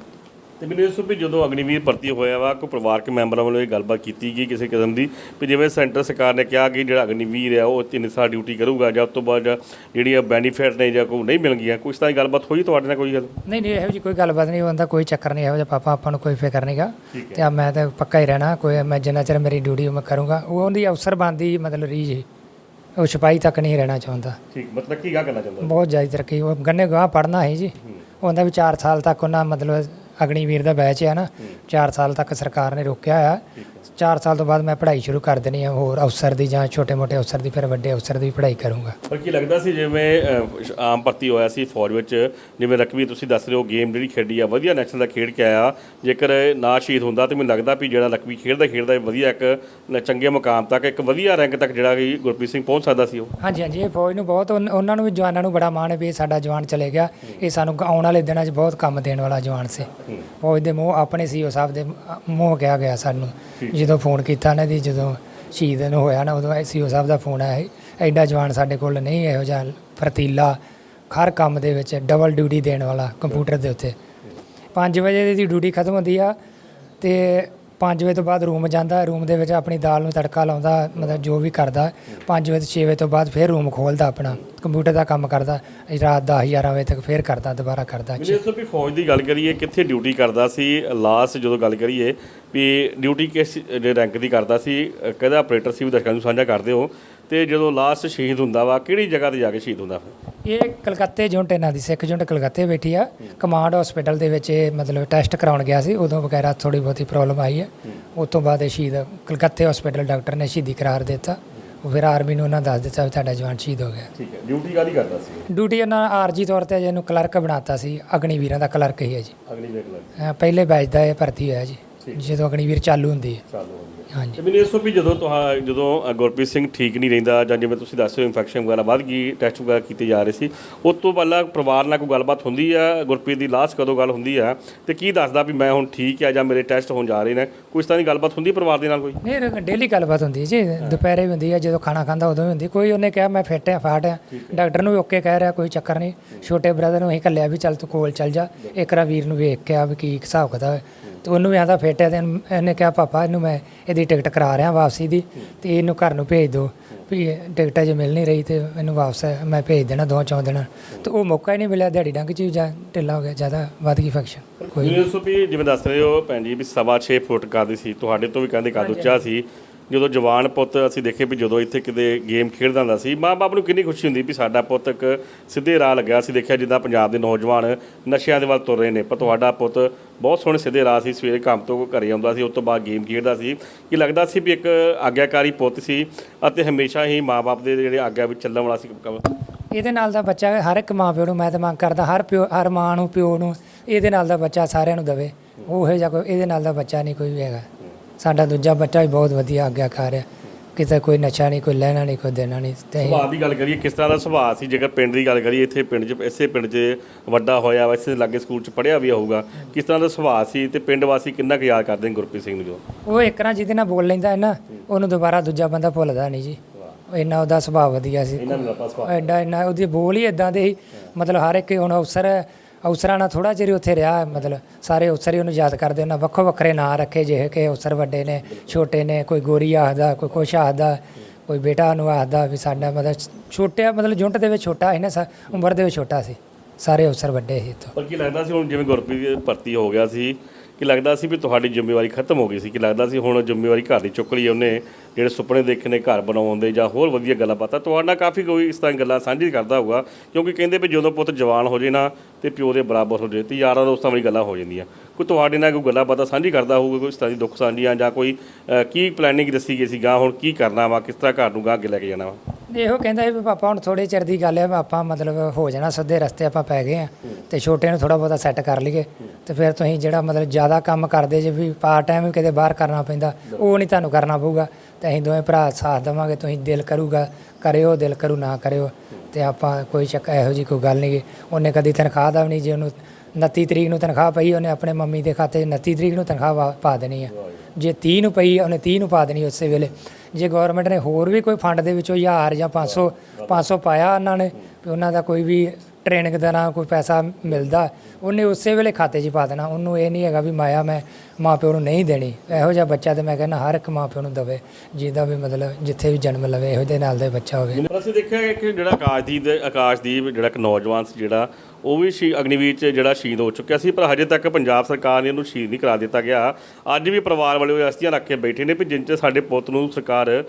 ਤੇ ਮੈਨੂੰ ਇਸ ਤੋਂ ਵੀ ਜਦੋਂ ਅਗਨੀਵੀਰ ਭਰਤੀ ਹੋਇਆ ਵਾ ਕੋਈ ਪਰਿਵਾਰਕ ਮੈਂਬਰਾਂ ਵੱਲੋਂ ਇਹ ਗੱਲਬਾਤ ਕੀਤੀ ਗਈ ਕਿਸੇ ਕਿਸਮ ਦੀ ਵੀ ਜਿਵੇਂ ਸੈਂਟਰ ਸਰਕਾਰ ਨੇ ਕਿਹਾ ਕਿ ਜਿਹੜਾ ਅਗਨੀਵੀਰ ਆ ਉਹ ਤਿੰਨ ਸਾਲ ਡਿਊਟੀ ਕਰੂਗਾ ਜਾਂ ਉਸ ਤੋਂ ਬਾਅਦ ਜਿਹੜੀ ਆ ਬੈਨੀਫਿਟ ਨੇ ਜਾਂ ਕੋਈ ਨਹੀਂ ਮਿਲਣਗੀਆਂ ਕੁਛ ਤਾਂ ਗੱਲਬਾਤ ਹੋਈ ਤੁਹਾਡੇ ਨਾਲ ਕੋਈ ਗੱਲ ਨਹੀਂ ਨਹੀਂ ਇਹੋ ਜੀ ਕੋਈ ਗੱਲਬਾਤ ਨਹੀਂ ਹੁੰਦਾ ਕੋਈ ਚੱਕਰ ਨਹੀਂ ਇਹੋ ਜਿਹਾ ਪਾਪਾ ਆਪਾਂ ਨੂੰ ਕੋਈ ਫਿਕਰ ਨਹੀਂਗਾ ਤੇ ਆ ਮੈਂ ਤਾਂ ਪੱਕਾ ਹੀ ਰਹਿਣਾ ਕੋਈ ਮੈਂ ਜਿੰਨਾ ਚਿਰ ਮੇਰੀ ਡਿਊਟੀ ਮੈਂ ਕਰੂੰਗਾ। ਉਹ ਉਹਦੀ ਅਫਸਰ ਬਣਦੀ ਮਤਲਬ ਰੀਝ ਸੀ। ਉਹ ਸਿਪਾਹੀ ਤੱਕ ਨਹੀਂ ਰਹਿਣਾ ਚਾਹੁੰਦਾ। ਠੀਕ ਮਤਲਬ ਕੀ ਗਾ ਕਰਨਾ ਚਾਹੁੰਦਾ? ਬਹੁਤ ਜ਼ਿਆਦਾ ਤਰੱਕੀ ਉਹ ਗੰਨੇ ਗਾਹ ਪੜਨਾ ਹੈ ਜੀ। ਉਹਦਾ ਵੀ 4 ਸਾਲ ਤੱਕ ਉਹਨਾਂ ਮਤਲਬ ਅਗਨੀਵੀਰ ਦਾ ਬੈਚ ਹੈ ਨਾ 4 ਸਾਲ ਤੱਕ ਸਰਕਾਰ ਨੇ ਰੋਕਿਆ ਆ 4 ਸਾਲ ਤੋਂ ਬਾਅਦ ਮੈਂ ਪੜ੍ਹਾਈ ਸ਼ੁਰੂ ਕਰ ਦੇਣੀ ਹੈ ਹੋਰ ਅਫਸਰ ਦੀ ਜਾਂ ਛੋਟੇ-ਮੋਟੇ ਅਫਸਰ ਦੀ ਫਿਰ ਵੱਡੇ ਅਫਸਰ ਦੀ ਪੜ੍ਹਾਈ ਕਰੂੰਗਾ। ਪਰ ਕੀ ਲੱਗਦਾ ਸੀ ਜਿਵੇਂ ਅਹ, ਆਮ ਭਰਤੀ ਹੋਇਆ ਸੀ ਫੌਜ ਵਿੱਚ ਜਿਵੇਂ ਰਕਬੀ ਤੁਸੀਂ ਦੱਸ ਰਹੇ ਹੋ ਗੇਮ ਜਿਹੜੀ ਖੇਡੀ ਆ ਵਧੀਆ ਨੈਸ਼ਨਲ ਦਾ ਖੇਡ ਕੇ ਆਇਆ ਜੇਕਰ ਨਾ ਸ਼ਹੀਦ ਹੁੰਦਾ ਤੇ ਮੈਨੂੰ ਲੱਗਦਾ ਵੀ ਜਿਹੜਾ ਰਕਬੀ ਖੇਡਦਾ ਖੇਡਦਾ ਵਧੀਆ ਇੱਕ ਨ- ਚੰਗੇ ਮੁਕਾਮ ਤੱਕ ਇੱਕ ਵਧੀਆ ਰੈਂਕ ਤੱਕ ਜਿਹੜਾ ਕਿ ਗੁਰਪ੍ਰੀਤ ਸਿੰਘ ਪਹੁੰਚ ਸਕਦਾ ਸੀ ਉਹ। ਹਾਂਜੀ ਹਾਂਜੀ ਇਹ ਫੌਜ ਨੂੰ ਬਹੁਤ ਉਨ- ਉਹਨਾਂ ਨੂੰ ਵੀ ਜਵਾਨਾਂ ਨੂੰ ਬੜਾ ਮਾਣ ਹੈ ਵੀ ਇਹ ਸਾਡਾ ਜਵਾਨ ਚਲੇ ਗਿਆ। ਇਹ ਸਾਨੂੰ ਆਉਣ ਵਾਲੇ ਦਿਨਾਂ 'ਚ ਬਹੁਤ ਕੰਮ ਦੇਣ ਵਾਲਾ ਜਵਾਨ ਸੀ। ਫੌਜ ਦੇ ਮੂੰਹ ਆਪਣੇ ਸੀਓ ਸਾਹਿਬ ਦੇ ਮੂੰਹ ਕਿਹਾ ਗਿਆ ਸਾਨੂੰ ਜਦੋਂ ਫੋਨ ਕੀਤਾ ਨਾ ਦੀ ਜਦੋਂ ਸ਼ਹੀਦ ਨੂੰ ਹੋਇਆ ਨਾ, ਉਦੋਂ ਸੀਓ ਸਾਹਿਬ ਦਾ ਫੋਨ ਆਇਆ ਸੀ, ਐਡਾ ਜਵਾਨ ਸਾਡੇ ਕੋਲ ਨਹੀਂ, ਇਹੋ ਜਿਹਾ ਫਰਤੀਲਾ ਹਰ ਕੰਮ ਦੇ ਵਿੱਚ ਡਬਲ ਡਿਊਟੀ ਦੇਣ ਵਾਲਾ ਕੰਪਿਊਟਰ ਦੇ ਉੱਤੇ। 5 ਵਜੇ ਦੀ ਡਿਊਟੀ ਖਤਮ ਹੁੰਦੀ ਆ ਤੇ 5 ਵਜੇ ਤੋਂ ਬਾਅਦ ਰੂਮ ਜਾਂਦਾ, ਰੂਮ ਦੇ ਵਿੱਚ ਆਪਣੀ ਦਾਲ ਨੂੰ ਤੜਕਾ ਲਾਉਂਦਾ, ਮਤਲਬ ਜੋ ਵੀ ਕਰਦਾ। 5 ਵਜੇ ਤੋਂ 6 ਵਜੇ ਤੋਂ ਬਾਅਦ ਫਿਰ ਰੂਮ ਖੋਲਦਾ ਆਪਣਾ, ਕੰਪਿਊਟਰ ਦਾ ਕੰਮ ਕਰਦਾ ਰਾਤ 10 11 ਵਜੇ ਤੱਕ ਫਿਰ ਕਰਦਾ, ਦੁਬਾਰਾ ਕਰਦਾ। ਮੈਨੂੰ ਇਸ ਵੀ ਫੌਜ ਦੀ ਗੱਲ ਕਰੀਏ, ਕਿੱਥੇ ਡਿਊਟੀ ਕਰਦਾ ਸੀ? ਲਾਸਟ ਜਦੋਂ ਗੱਲ ਕਰੀਏ, ਵੀ ਡਿਊਟੀ ਕਿਸ ਰੈਂਕ ਦੀ ਕਰਦਾ ਸੀ ਕਿਹਦਾ ਆਪਰੇਟਰ ਸੀ ਵੀ ਦਰਸ਼ਕਾਂ ਨੂੰ ਸਾਂਝਾ ਕਰਦੇ ਹੋ। ਤੇ ਜਦੋਂ ਲਾਸਟ ਸ਼ਹੀਦ ਹੁੰਦਾ ਵਾ ਕਿਹੜੀ ਜਗ੍ਹਾ ਤੇ ਜਾ ਕੇ ਸ਼ਹੀਦ ਹੁੰਦਾ ਫਿਰ? ਇਹ ਕਲਕੱਤੇ ਜੁੰਟ ਇਹਨਾਂ ਦੀ ਸਿੱਖ ਜੁੰਟ ਕਲਕੱਤੇ ਬੈਠੀ ਆ। ਕਮਾਂਡ ਹਸਪੀਟਲ ਦੇ ਵਿੱਚ ਇਹ ਮਤਲਬ ਟੈਸਟ ਕਰਾਉਣ ਗਿਆ ਸੀ ਉਦੋਂ ਵਗੈਰਾ ਥੋੜੀ ਬਹੁਤੀ ਪ੍ਰੋਬਲਮ ਆਈ ਹੈ ਉਸ ਤੋਂ ਬਾਅਦ ਇਹ ਸ਼ਹੀਦ ਕਲਕੱਤੇ ਹਸਪੀਟਲ ਡਾਕਟਰ ਨੇ ਸ਼ਹੀਦੀ ਕਰਾਰ ਦਿੱਤਾ। ਉਹ ਫਿਰ ਆਰਮੀ ਨੂੰ ਉਹਨਾਂ ਦੱਸ ਦਿੱਤਾ ਵੀ ਤੁਹਾਡਾ ਜਵਾਨ ਸ਼ਹੀਦ ਹੋ ਗਿਆ। ਠੀਕ ਹੈ ਡਿਊਟੀ ਕਾਦੀ ਕਰਦਾ ਸੀ? ਡਿਊਟੀ ਉਹਨਾਂ ਆਰਜੀ ਤੌਰ ਤੇ ਜਿਹਨੂੰ ਕਲਰਕ ਬਣਾਤਾ ਸੀ ਅਗਨੀਵੀਰਾਂ ਦਾ ਕਲਰਕ ਹੀ ਹੈ ਜੀ। ਅਗਲੀ ਵੇਖ ਲੈ ਅਹ ਪਹਿਲੇ ਬੈਚ ਦਾ ਇਹ ਭਰਤੀ ਹੋਇਆ ਜੀ ਜਦੋਂ ਅਗਨੀਵੀਰ ਚਾਲੂ ਹੁੰਦੀ ਹੈ। ਚਾਲੂ ਹਾਂਜੀ। ਤੇ ਮੈਨੂੰ ਇਸ ਤੋਂ ਵੀ ਜਦੋਂ ਤੁਹਾ ਜਦੋਂ ਗੁਰਪ੍ਰੀਤ ਸਿੰਘ ਠੀਕ ਨਹੀਂ ਰਹਿੰਦਾ ਜਾਂ ਜਿਵੇਂ ਤੁਸੀਂ ਦੱਸ ਰਹੇ ਹੋ ਇਨਫੈਕਸ਼ਨ ਵਗੈਰਾ ਵੱਧ ਗਈ ਟੈਸਟ ਵਗੈਰਾ ਕੀਤੇ ਜਾ ਰਹੇ ਸੀ ਉਸ ਤੋਂ ਪਹਿਲਾਂ ਪਰਿਵਾਰ ਨਾਲ ਕੋਈ ਗੱਲਬਾਤ ਹੁੰਦੀ ਆ? ਗੁਰਪ੍ਰੀਤ ਦੀ ਲਾਸਟ ਕਦੋਂ ਗੱਲ ਹੁੰਦੀ ਆ? ਤੇ ਕੀ ਦੱਸਦਾ ਵੀ ਮੈਂ ਹੁਣ ਠੀਕ ਆ ਜਾਂ ਮੇਰੇ ਟੈਸਟ ਹੋਣ ਜਾ ਰਹੇ ਨੇ? ਕੋਈ ਇਸ ਤਰ੍ਹਾਂ ਦੀ ਗੱਲਬਾਤ ਹੁੰਦੀ ਪਰਿਵਾਰ ਦੇ ਨਾਲ ਕੋਈ? ਨਹੀਂ ਡੇਲੀ ਗੱਲਬਾਤ ਹੁੰਦੀ ਜੀ। ਦੁਪਹਿਰੇ ਵੀ ਹੁੰਦੀ ਹੈ ਜਦੋਂ ਖਾਣਾ ਖਾਂਦਾ ਉਦੋਂ ਵੀ ਹੁੰਦੀ। ਕੋਈ ਉਹਨੇ ਕਿਹਾ ਮੈਂ ਫਿੱਟ ਆ ਫਾਟ ਆ। ਡਾਕਟਰ ਨੂੰ ਵੀ ਓਕੇ ਕਹਿ ਰਿਹਾ ਕੋਈ ਚੱਕਰ ਨਹੀਂ। ਛੋਟੇ ਬ੍ਰਦਰ ਨੂੰ ਅਸੀਂ ਕੱਲਿਆ ਵੀ ਚੱਲ ਤੂੰ ਕੋਲ ਚੱਲ ਜਾ। ਇੱਕ ਰਾ ਵੀਰ ਨੂੰ ਵੇਖ ਕੇ ਆ ਵੀ ਕੀ ਹਿਸਾਬ ਕਿਤਾਬ ਤੇ ਉਹਨੂੰ ਵੀ ਆਂਦਾ ਫਿੱਟ ਹੈ ਤੇ ਇਹਨੂੰ- ਇਹਨੇ ਕਿਹਾ ਪਾਪਾ ਇਹਨੂੰ ਮੈਂ ਇਹਦੀ ਟਿਕਟ ਕਰਾ ਰਿਹਾ ਵਾਪਸੀ ਦੀ ਤੇ ਇਹਨੂੰ ਘਰ ਨੂੰ ਭੇਜ ਦਿਓ। ਵੀ ਇਹ ਟਿਕਟ ਅਜੇ ਮਿਲ ਨਹੀਂ ਰਹੀ ਤੇ ਇਹਨੂੰ ਵਾਪਸ ਮੈਂ ਭੇਜ ਦੇਣਾ ਦੋ ਚੌਂ ਦਿਨਾਂ। ਤੇ ਉਹ ਮੌਕਾ ਹੀ ਨਹੀਂ ਮਿਲਿਆ ਦਿਹਾੜੀ ਡੰਗ ਚ ਵੀ ਜਾ ਢਿੱਲਾ ਹੋ ਗਿਆ ਜ਼ਿਆਦਾ ਵੱਧ ਗਈ ਫੰਕਸ਼ਨ ਕੋਈ ਵੀ ਜਿਵੇਂ ਦੱਸ ਰਹੇ ਹੋ ਭੈਣ ਜੀ ਵੀ ਸਵਾ 6 ਫੁੱਟ ਕਰਦੀ ਸੀ ਤੁਹਾਡੇ ਤੋਂ ਵੀ ਕਹਿੰਦੇ ਕੱਦ ਉੱਚਾ ਸੀ। ਜਦੋਂ ਜਵਾਨ ਪੁੱਤ ਅਸੀਂ ਦੇਖੇ ਵੀ ਜਦੋਂ ਇੱਥੇ ਕਿਤੇ ਗੇਮ ਖੇਡਦਾ ਹੁੰਦਾ ਸੀ ਮਾਂ-ਬਾਪ ਨੂੰ ਕਿੰਨੀ ਖੁਸ਼ੀ ਹੁੰਦੀ ਵੀ ਸਾਡਾ ਪੁੱਤ ਇੱਕ ਸਿੱਧੇ ਰਾਹ ਲੱਗਿਆ। ਅਸੀਂ ਦੇਖਿਆ ਜਿੱਦਾਂ ਪੰਜਾਬ ਦੇ ਨੌਜਵਾਨ ਨਸ਼ਿਆਂ ਦੇ ਵੱਲ ਤੁਰ ਰਹੇ ਨੇ, ਪਰ ਤੁਹਾਡਾ ਪੁੱਤ ਬਹੁਤ ਸੋਹਣੇ ਸਿੱਧੇ ਰਾਹ ਸੀ, ਸਵੇਰੇ ਕੰਮ ਤੋਂ ਘਰੇ ਆਉਂਦਾ ਸੀ, ਉਸ ਤੋਂ ਬਾਅਦ ਗੇਮ ਖੇਡਦਾ ਸੀ। ਕਿ ਲੱਗਦਾ ਸੀ ਵੀ ਇੱਕ ਆਗਿਆਕਾਰੀ ਪੁੱਤ ਸੀ ਅਤੇ ਹਮੇਸ਼ਾ ਹੀ ਮਾਂ-ਬਾਪ ਦੇ ਜਿਹੜੇ ਆਗਿਆ ਵਿੱਚ ਚੱਲਣ ਵਾਲਾ ਸੀ ਇਹਦੇ ਨਾਲ ਦਾ ਬੱਚਾ ਹਰ ਇੱਕ ਮਾਂ ਪਿਓ ਨੂੰ ਮੈਂ ਤਾਂ ਮੰਗ ਕਰਦਾ, ਹਰ ਪਿਓ, ਹਰ ਮਾਂ ਨੂੰ, ਪਿਓ ਨੂੰ ਇਹਦੇ ਨਾਲ ਦਾ ਬੱਚਾ ਸਾਰਿਆਂ ਨੂੰ ਦਵੇ। ਉਹ ਜਿਹਾ ਕੋਈ, ਇਹਦੇ ਨਾਲ ਦਾ ਬੱਚਾ ਨਹੀਂ ਕੋਈ ਵੀ ਹੈਗਾ। ਸਾਡਾ ਦੂਜਾ ਬੱਚਾ ਵੀ ਬਹੁਤ ਵਧੀਆ ਅੱਗੇ ਖਾ ਰਿਹਾ ਕਿਤੇ ਕੋਈ ਨਸ਼ਾ ਨਹੀਂ ਕੋਈ ਲੈਣਾ ਨਹੀਂ ਕੋਈ ਦੇਣਾ ਨਹੀਂ। ਤੇ ਸੁਭਾਅ ਦੀ ਗੱਲ ਕਰੀਏ ਕਿਸ ਤਰ੍ਹਾਂ ਦਾ ਸੁਭਾਅ ਸੀ? ਜੇਕਰ ਪਿੰਡ ਦੀ ਗੱਲ ਕਰੀਏ ਇੱਥੇ ਪਿੰਡ 'ਚ ਇਸੇ ਪਿੰਡ 'ਚ ਵੱਡਾ ਹੋਇਆ ਵਾ ਇਸੇ ਲਾਗੇ ਸਕੂਲ 'ਚ ਪੜ੍ਹਿਆ ਵੀ ਹੋਊਗਾ। ਕਿਸ ਤਰ੍ਹਾਂ ਦਾ ਸੁਭਾਅ ਸੀ ਤੇ ਪਿੰਡ ਵਾਸੀ ਕਿੰਨਾ ਕੁ ਯਾਦ ਕਰਦੇ ਨੇ ਗੁਰਪ੍ਰੀਤ ਸਿੰਘ ਨੂੰ ਜੋ ਉਹ ਇੱਕ ਨਾ ਜਿਹਦੇ ਨਾਲ ਬੋਲ ਲੈਂਦਾ ਹੈ ਨਾ ਉਹਨੂੰ ਦੁਬਾਰਾ ਦੂਜਾ ਬੰਦਾ ਭੁੱਲਦਾ ਨਹੀਂ ਜੀ। ਇੰਨਾ ਉਹਦਾ ਸੁਭਾਅ ਵਧੀਆ ਸੀ। ਇਹਨਾਂ ਐਡਾ ਇੰਨਾ ਉਹਦੀ ਬੋਲ ਹੀ ਇਦਾਂ ਦੇ ਸੀ। ਮਤਲਬ ਹਰ ਇੱਕ ਹੁਣ ਅਫਸਰ ਅਫਸਰਾਂ ਨਾਲ ਥੋੜਾ ਚਿਰ ਹੀ ਉੱਥੇ ਰਿਹਾ, ਮਤਲਬ ਸਾਰੇ ਅਫਸਰ ਹੀ ਉਹਨੂੰ ਯਾਦ ਕਰਦੇ ਉਹਨਾਂ ਵੱਖੋ ਵੱਖਰੇ ਨਾਂ ਰੱਖੇ, ਜਿਹੇ ਕਿ ਅਫਸਰ ਵੱਡੇ ਨੇ, ਛੋਟੇ ਨੇ, ਕੋਈ ਗੋਰੀ ਆਖਦਾ, ਕੋਈ ਕੁਛ ਆਖਦਾ, ਕੋਈ ਬੇਟਾ ਨੂੰ ਆਖਦਾ ਵੀ ਸਾਡਾ ਮਤਲਬ ਛੋਟਿਆ, ਮਤਲਬ ਜੁੰਟ ਦੇ ਵਿੱਚ ਛੋਟਾ ਸੀ ਨਾ, ਸਾ- ਉਮਰ ਦੇ ਵਿੱਚ ਛੋਟਾ ਸੀ। ਸਾਰੇ ਅਫਸਰ ਵੱਡੇ ਸੀ ਇੱਥੋਂ। ਪਰ ਕੀ ਲੱਗਦਾ ਸੀ ਹੁਣ ਜਿਵੇਂ ਗੁਰਪ੍ਰੀਤ ਭਰਤੀ ਹੋ ਗਿਆ ਸੀ ਕਿ ਲੱਗਦਾ ਸੀ ਵੀ ਤੁਹਾਡੀ ਜ਼ਿੰਮੇਵਾਰੀ ਖਤਮ ਹੋ ਗਈ ਸੀ, ਕਿ ਲੱਗਦਾ ਸੀ ਹੁਣ ਜ਼ਿੰਮੇਵਾਰੀ ਘਰ ਦੀ ਚੁੱਕ ਲਈ ਉਹਨੇ, ਜਿਹੜੇ ਸੁਪਨੇ ਦੇਖੇ ਨੇ ਘਰ ਬਣਾਉਣ ਦੇ ਜਾਂ ਹੋਰ ਵਧੀਆ ਗੱਲਾਂ ਬਾਤਾਂ, ਤੁਹਾਡੇ ਨਾਲ ਕਾਫੀ ਕੋਈ ਇਸ ਤਰ੍ਹਾਂ ਗੱਲਾਂ ਸਾਂਝੀ ਕਰਦਾ ਹੋਊਗਾ, ਕਿਉਂਕਿ ਕਹਿੰਦੇ ਵੀ ਜਦੋਂ ਪੁੱਤ ਜਵਾਨ ਹੋ ਜੇ ਨਾ, ਤੇ ਪਿਓ ਦੇ ਬਰਾਬਰ ਹੋ ਜੇ, ਤੇ ਯਾਰਾਂ ਦੋਸਤਾਂ ਵਾਲੀ ਗੱਲਾਂ ਹੋ ਜਾਂਦੀਆਂ। ਕੋਈ ਤੁਹਾਡੇ ਨਾਲ ਕੋਈ ਗੱਲਾਂ ਬਾਤਾਂ ਸਾਂਝੀ ਕਰਦਾ ਹੋਊਗਾ, ਕੋਈ ਇਸ ਤਰ੍ਹਾਂ ਦੀ ਦੁੱਖ ਸਾਂਝੀਆਂ ਜਾਂ ਕੋਈ ਕੀ ਪਲੈਨਿੰਗ ਦੱਸੀ ਗਈ ਸੀ ਗਾਂ ਹੁਣ ਕੀ ਕਰਨਾ ਵਾ, ਕਿਸ ਤਰ੍ਹਾਂ ਘਰ ਨੂੰ ਗਾਂ ਅੱਗੇ ਲੈ ਕੇ ਜਾਣਾ ਵਾ? ਇਹੋ ਕਹਿੰਦਾ ਸੀ ਵੀ ਪਾਪਾ ਹੁਣ ਥੋੜੇ ਚਿਰ ਦੀ ਗੱਲ ਹੈ, ਆਪਾਂ ਮਤਲਬ ਹੋ ਜਾਣਾ ਸਿੱਧੇ ਰਸਤੇ ਆਪਾਂ ਪੈ ਗਏ ਆ ਤੇ ਛੋਟੇ ਨੂੰ ਥੋੜਾ ਬਹੁਤਾ ਸੈੱਟ ਕਰ ਲਈਏ। ਤੇ ਫਿਰ ਤੁਸੀਂ ਜਿਹੜਾ ਮਤਲਬ ਜ਼ਿਆਦਾ ਕੰਮ ਕਰਦੇ ਜੇ ਵੀ ਪਾਰਟ ਟਾਈਮ ਵੀ ਕਿਤੇ ਬਾਹਰ ਕਰਨਾ ਪੈਂਦਾ, ਉਹ ਨਹੀਂ ਤੁਹਾਨੂੰ ਕਰਨਾ ਪਊਗਾ। ਤੇ ਅਸੀਂ ਦੋਵੇਂ ਭਰਾ ਸਾਥ ਦੇਵਾਂਗੇ, ਤੁਸੀਂ ਦਿਲ ਕਰੂਗਾ, ਕਰਿਓ, ਦਿਲ ਕਰੂ ਨਾ ਕਰਿਓ। ਤੇ ਆਪਾਂ ਕੋਈ ਚੱਕ ਇਹੋ ਜੀ ਕੋਈ ਗੱਲ ਨਹੀਂ ਗੀ। ਉਹਨੇ ਕਦੀ ਤਨਖਾਹ ਦਾ ਵੀ ਨਹੀਂ ਜੇ ਉਹਨੂੰ 29 ਤਰੀਕ ਨੂੰ ਤਨਖਾਹ ਪਈ, ਉਹਨੇ ਆਪਣੇ ਮੰਮੀ ਦੇ ਖਾਤੇ 'ਚ 29 ਤਰੀਕ ਨੂੰ ਤਨਖਾਹ ਵਾ- ਪਾ ਦੇਣੀ ਆ। ਜੇ 30 ਨੂੰ ਪਈ, ਉਹਨੇ 30 ਨੂੰ ਪਾ ਦੇਣੀ ਉਸੇ ਵੇਲੇ। ਜੇ ਗਵਰਨਮੈਂਟ ਨੇ ਹੋਰ ਵੀ ਕੋਈ ਫੰਡ ਦੇ ਵਿੱਚੋਂ 1000 ਜਾਂ 500 500 ਪਾਇਆ ਉਹਨਾਂ ਨੇ ਵੀ ਉਹਨਾਂ ਦਾ ਕੋਈ ਵੀ ਟ੍ਰੇਨਿੰਗ ਦਾ ਨਾ ਕੋਈ ਪੈਸਾ ਮਿਲਦਾ, ਉਹਨੇ ਉਸੇ ਵੇਲੇ ਖਾਤੇ 'ਚ ਪਾ ਦੇਣਾ। ਉਹਨੂੰ ਇਹ ਨਹੀਂ ਹੈਗਾ ਵੀ ਮਾਇਆ ਮੈਂ ਮਾਪਿਓ ਨੂੰ ਨਹੀਂ ਦੇਣੀ। ਇਹੋ ਜਿਹਾ ਬੱਚਾ ਤੇ ਮੈਂ ਕਹਿੰਦਾ ਹਰ ਇੱਕ ਮਾਪਿਓ ਨੂੰ ਦਵੇ, ਜਿਹਦਾ ਵੀ ਮਤਲਬ ਜਿੱਥੇ ਵੀ ਜਨਮ ਲਵੇ, ਇਹੋ ਜਿਹੇ ਨਾਲ ਦਾ ਬੱਚਾ ਹੋਵੇ। ਪਰ ਅਸੀਂ ਦੇਖਿਆ ਕਿ ਜਿਹੜਾ ਆਕਾਸ਼ਦੀਪ ਦੇ ਆਕਾਸ਼ਦੀਪ ਜਿਹੜਾ ਇੱਕ ਨੌਜਵਾਨ ਸੀ ਜਿਹੜਾ, ਉਹ ਵੀ ਸ਼ੀ ਅਗਨੀਵੀਰ 'ਚ ਜਿਹੜਾ ਸ਼ਹੀਦ ਹੋ ਚੁੱਕਿਆ ਸੀ, ਪਰ ਹਜੇ ਤੱਕ ਪੰਜਾਬ ਸਰਕਾਰ ਨੇ ਉਹਨੂੰ ਸ਼ਹੀਦ ਨਹੀਂ ਕਰਾ ਦਿੱਤਾ ਗਿਆ। ਅੱਜ ਵੀ ਪਰਿਵਾਰ ਵਾਲੇ ਉਹ ਅਸਤੀਆਂ ਰੱਖ ਕੇ ਬੈਠੇ ਨੇ ਵੀ ਜਿੰਨ 'ਚ ਸਾਡੇ ਪੁੱਤ ਨੂੰ ਸਰਕਾਰ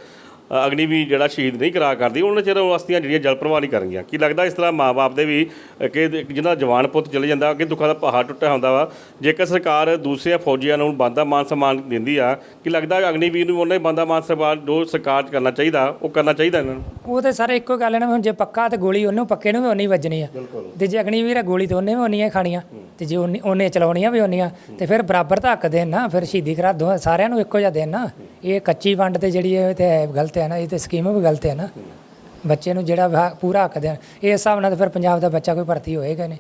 ਅ, ਅਗਨੀਵੀਰ ਜਿਹੜਾ ਸ਼ਹੀਦ ਨਹੀਂ ਕਰਾ ਕਰਦੀ ਉਹਨਾਂ ਚਿਰ ਉਹ ਅਸਤੀਆਂ ਜਿਹੜੀਆਂ ਜਲ ਪ੍ਰਵਾਹ ਨਹੀਂ ਕਰਨਗੀਆਂ। ਕੀ ਲੱਗਦਾ ਇਸ ਤਰ੍ਹਾਂ ਮਾਪੇ ਦੇ ਵੀ ਕਿ ਜਿਹਦਾ ਜਵਾਨ ਪੁੱਤ ਚਲੇ ਜਾਂਦਾ ਅੱਗੇ ਦੁੱਖਾਂ ਦਾ ਪਹਾੜ ਟੁੱਟਿਆ ਹੁੰਦਾ ਵਾ। ਜੇਕਰ ਸਰਕਾਰ ਦੂਸਰੇ ਫੌਜੀਆਂ ਨੂੰ ਬੰਦਾ ਮਾਨ ਸਨਮਾਨ ਦਿੰਦੀ ਆ ਕੀ ਲੱਗਦਾ ਅਗਨੀਵੀਰ ਨੂੰ ਉਹਨਾਂ ਬੰਦਾ ਮਾਨ ਸਨਮਾਨ ਜੋ ਸਰਕਾਰ ਕਰਨਾ ਚਾਹੀਦਾ ਉਹ ਕਰਨਾ ਚਾਹੀਦਾ ਇਹਨਾਂ ਨੂੰ? ਉਹ ਤੇ ਸਾਰੇ ਇੱਕੋ ਗੱਲ ਹੈ ਨਾ ਵੀ ਹੁਣ ਜੇ ਪੱਕਾ ਤੇ ਗੋਲੀ ਉਹਨੂੰ ਪੱਕੇ ਨੂੰ ਵੀ ਉਨੀ ਵੱਜਣੀ ਆ। ਤੇ ਜੇ ਅਗਨੀਵੀਰ ਆ ਗੋਲੀ ਤੇ ਉਹਨੇ ਵੀ ਉਨੀਆਂ ਹੀ ਖਾਣੀਆਂ। ਤੇ ਜੇ ਉਹਨੇ ਚਲਾਉਣੀਆਂ ਵੀ ਉਨੀਆਂ ਤੇ ਫਿਰ ਬਰਾਬਰ ਤਾਂ ਹੱਕ ਦੇਣ ਨਾ ਫਿਰ ਸ਼ਹੀਦੀ ਕਰਾ ਦੋ ਸਾਰਿਆਂ ਨੂੰ ਇੱਕੋ ਜਿਹਾ ਦੇਣ ਨਾ। ਇਹ ਕੱਚੀ ਵੰਡ ਤੇ ਜਿਹੜੀ ਇਹ ਤੇ ਹੈ ਗਲਤ ਹੈ ਨਾ ਇਹ ਤੇ ਸਕੀਮ ਵੀ ਗਲਤ ਹੈ ਨਾ। ਬੱਚੇ ਨੂੰ ਜਿਹੜਾ ਪੂਰਾ ਹੱਕ ਦੇਣ। ਇਸ ਹਿਸਾਬ ਨਾਲ ਤਾਂ ਫਿਰ ਪੰਜਾਬ ਦਾ ਬੱਚਾ ਕੋਈ ਭਰਤੀ ਹੋਏਗਾ ਨਹੀਂ।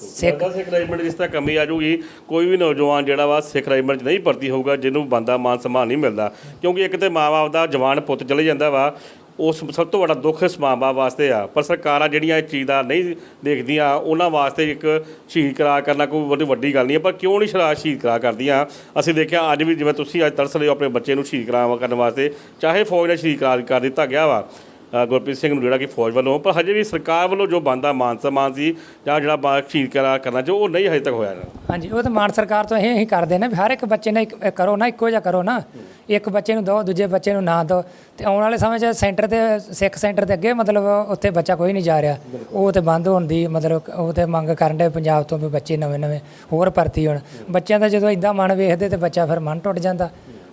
ਸਿੱਖ ਸਿੱਖ ਰਾਈਮੈਂਟ ਜਿਸ ਤਰ੍ਹਾਂ ਕਮੀ ਆ ਜਾਊਗੀ ਕੋਈ ਵੀ ਨੌਜਵਾਨ ਜਿਹੜਾ ਵਾ ਸਿੱਖ ਰਾਈਮੈਂਟ 'ਚ ਨਹੀਂ ਭਰਤੀ ਹੋਊਗਾ ਜਿਹਨੂੰ ਬੰਦਾ ਮਾਨ ਸਨਮਾਨ ਨਹੀਂ ਮਿਲਦਾ। ਕਿਉਂਕਿ ਇੱਕ ਤੇ ਮਾਂ-ਬਾਪ ਦਾ ਜਵਾਨ ਪੁੱਤ ਚਲੇ ਜਾਂਦਾ ਵਾ ਉਸ ਸਭ ਤੋਂ ਵੱਡਾ ਦੁੱਖ ਇਸ ਮਾਂ-ਬਾਪ ਵਾਸਤੇ ਆ। ਪਰ ਸਰਕਾਰਾਂ ਜਿਹੜੀਆਂ ਇਹ ਚੀਜ਼ ਦਾ ਨਹੀਂ ਦੇਖਦੀਆਂ, ਉਹਨਾਂ ਵਾਸਤੇ ਇੱਕ ਸ਼ਹੀਦ ਕਰਾ ਕਰਨਾ ਕੋਈ ਵੱਡੀ ਵੱਡੀ ਗੱਲ ਨਹੀਂ ਹੈ। ਪਰ ਕਿਉਂ ਨਹੀਂ ਸ਼ਰਾ ਸ਼ਹੀਦ ਕਰਾ ਕਰਦੀਆਂ? ਅਸੀਂ ਦੇਖਿਆ ਅੱਜ ਵੀ ਜਿਵੇਂ ਤੁਸੀਂ ਅੱਜ ਤਰਸ ਰਹੇ ਹੋ ਆਪਣੇ ਬੱਚੇ ਨੂੰ ਸ਼ਹੀਦ ਕਰਾ ਕਰਨ ਵਾਸਤੇ, ਚਾਹੇ ਫੌਜ ਨੇ ਸ਼ਹੀਦ ਕਰਾ ਕਰ ਦਿੱਤਾ ਗਿਆ ਵਾ ਗੁਰਪ੍ਰੀਤ ਸਿੰਘ ਨੂੰ ਜਿਹੜਾ ਕਿ ਫੌਜ ਵੱਲੋਂ ਪਰ ਹਜੇ ਵੀ ਸਰਕਾਰ ਵੱਲੋਂ ਜੋ ਬੰਦਾ ਮਾਨ ਸਨਮਾਨ ਸੀ ਜਾਂ ਜਿਹੜਾ ਬਾ- ਸ਼ਹੀਦ ਕਰਾ ਕਰਨਾ ਚਾਹੋ ਉਹ ਨਹੀਂ ਹਜੇ ਤੱਕ ਹੋਇਆ ਹਾਂਜੀ ਉਹ ਤਾਂ ਮਾਨ ਸਰਕਾਰ ਤੋਂ ਇਹ ਹੀ ਕਰਦੇ ਨੇ ਵੀ ਹਰ ਇੱਕ ਬੱਚੇ ਨੇ ਕਰੋ ਨਾ ਇੱਕੋ ਜਿਹਾ ਕਰੋ ਨਾ। ਇੱਕ ਬੱਚੇ ਨੂੰ ਦਿਓ ਦੂਜੇ ਬੱਚੇ ਨੂੰ ਨਾ ਦਿਓ ਤੇ ਆਉਣ ਵਾਲੇ ਸਮੇਂ 'ਚ ਸੈਂਟਰ ਤੇ ਸਿੱਖ ਸੈਂਟਰ ਤੇ ਅੱਗੇ ਮਤਲਬ ਉੱਥੇ ਬੱਚਾ ਕੋਈ ਨਹੀਂ ਜਾ ਰਿਹਾ। ਉਹ ਤੇ ਬੰਦ ਹੋਣ ਦੀ ਮਤਲਬ ਉਹ ਤੇ ਮੰਗ ਕਰਨ ਦੇ ਪੰਜਾਬ ਤੋਂ ਵੀ ਬੱਚੇ ਨਵੇਂ ਨਵੇਂ ਹੋਰ ਭਰਤੀ ਹੋਣ। ਬੱਚਿਆਂ ਦਾ ਜਦੋਂ ਇਦਾਂ ਮਨ ਵੇਖਦੇ ਤੇ ਬੱਚਾ ਫਿਰ ਮਨ ਟੁੱਟ ਜਾਂਦਾ।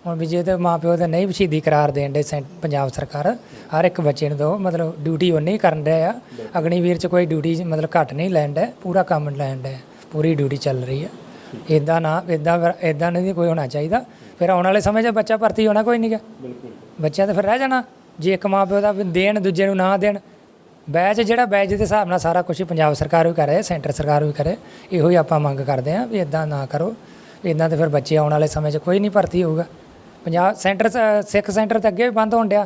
ਹੁਣ ਵੀ ਜੇ ਤੇ ਮਾਪਿਓ ਦੇ ਨਹੀਂ ਸ਼ਹੀਦੀ ਕਰਾਰ ਦੇਣ ਦੇ ਪੰਜਾਬ ਸਰਕਾਰ ਹਰ ਇੱਕ ਬੱਚੇ ਨੂੰ ਦਿਓ ਮਤਲਬ ਡਿਊਟੀ ਉਹਨੇ ਹੀ ਕਰਨ ਦੇ ਆ। ਅਗਨੀਵੀਰ 'ਚ ਕੋਈ ਡਿਊਟੀ ਮਤਲਬ ਘੱਟ ਨਹੀਂ ਲੈਣ ਦੇ ਪੂਰਾ ਕੰਮ ਲੈਣ ਦੇ ਪੂਰੀ ਡਿਊਟੀ ਚੱਲ ਰਹੀ ਆ। ਇਦਾਂ ਨਾ ਇਦਾਂ ਇਦਾਂ ਨਹੀਂ ਕੋਈ ਹੋਣਾ ਚਾਹੀਦਾ। ਫਿਰ ਆਉਣ ਵਾਲੇ ਸਮੇਂ 'ਚ ਬੱਚਾ ਭਰਤੀ ਹੋਣਾ ਕੋਈ ਨਹੀਂਗਾ ਬੱਚਿਆਂ ਤਾਂ ਫਿਰ ਰਹਿ ਜਾਣਾ। ਜੇ ਇੱਕ ਮਾਂ ਪਿਓ ਦਾ ਦੇਣ ਦੂਜੇ ਨੂੰ ਨਾ ਦੇਣ ਬੈਚ ਜਿਹੜਾ ਬੈਚ ਦੇ ਹਿਸਾਬ ਨਾਲ ਸਾਰਾ ਕੁਝ ਪੰਜਾਬ ਸਰਕਾਰ ਵੀ ਕਰੇ ਸੈਂਟਰ ਸਰਕਾਰ ਵੀ ਕਰੇ ਇਹੋ ਹੀ ਆਪਾਂ ਮੰਗ ਕਰਦੇ ਹਾਂ ਵੀ ਇਦਾਂ ਨਾ ਕਰੋ। ਇਦਾਂ ਤੇ ਫਿਰ ਬੱਚੇ ਆਉਣ ਵਾਲੇ ਸਮੇਂ 'ਚ ਕੋਈ ਨਹੀਂ ਭਰਤੀ ਹੋਊਗਾ। ਪੰਜਾਬ ਸੈਂਟਰ ਸਿੱਖ ਸੈਂਟਰ ਤੇ ਅੱਗੇ ਵੀ ਬੰਦ ਹੋਣ ਡਿਆ।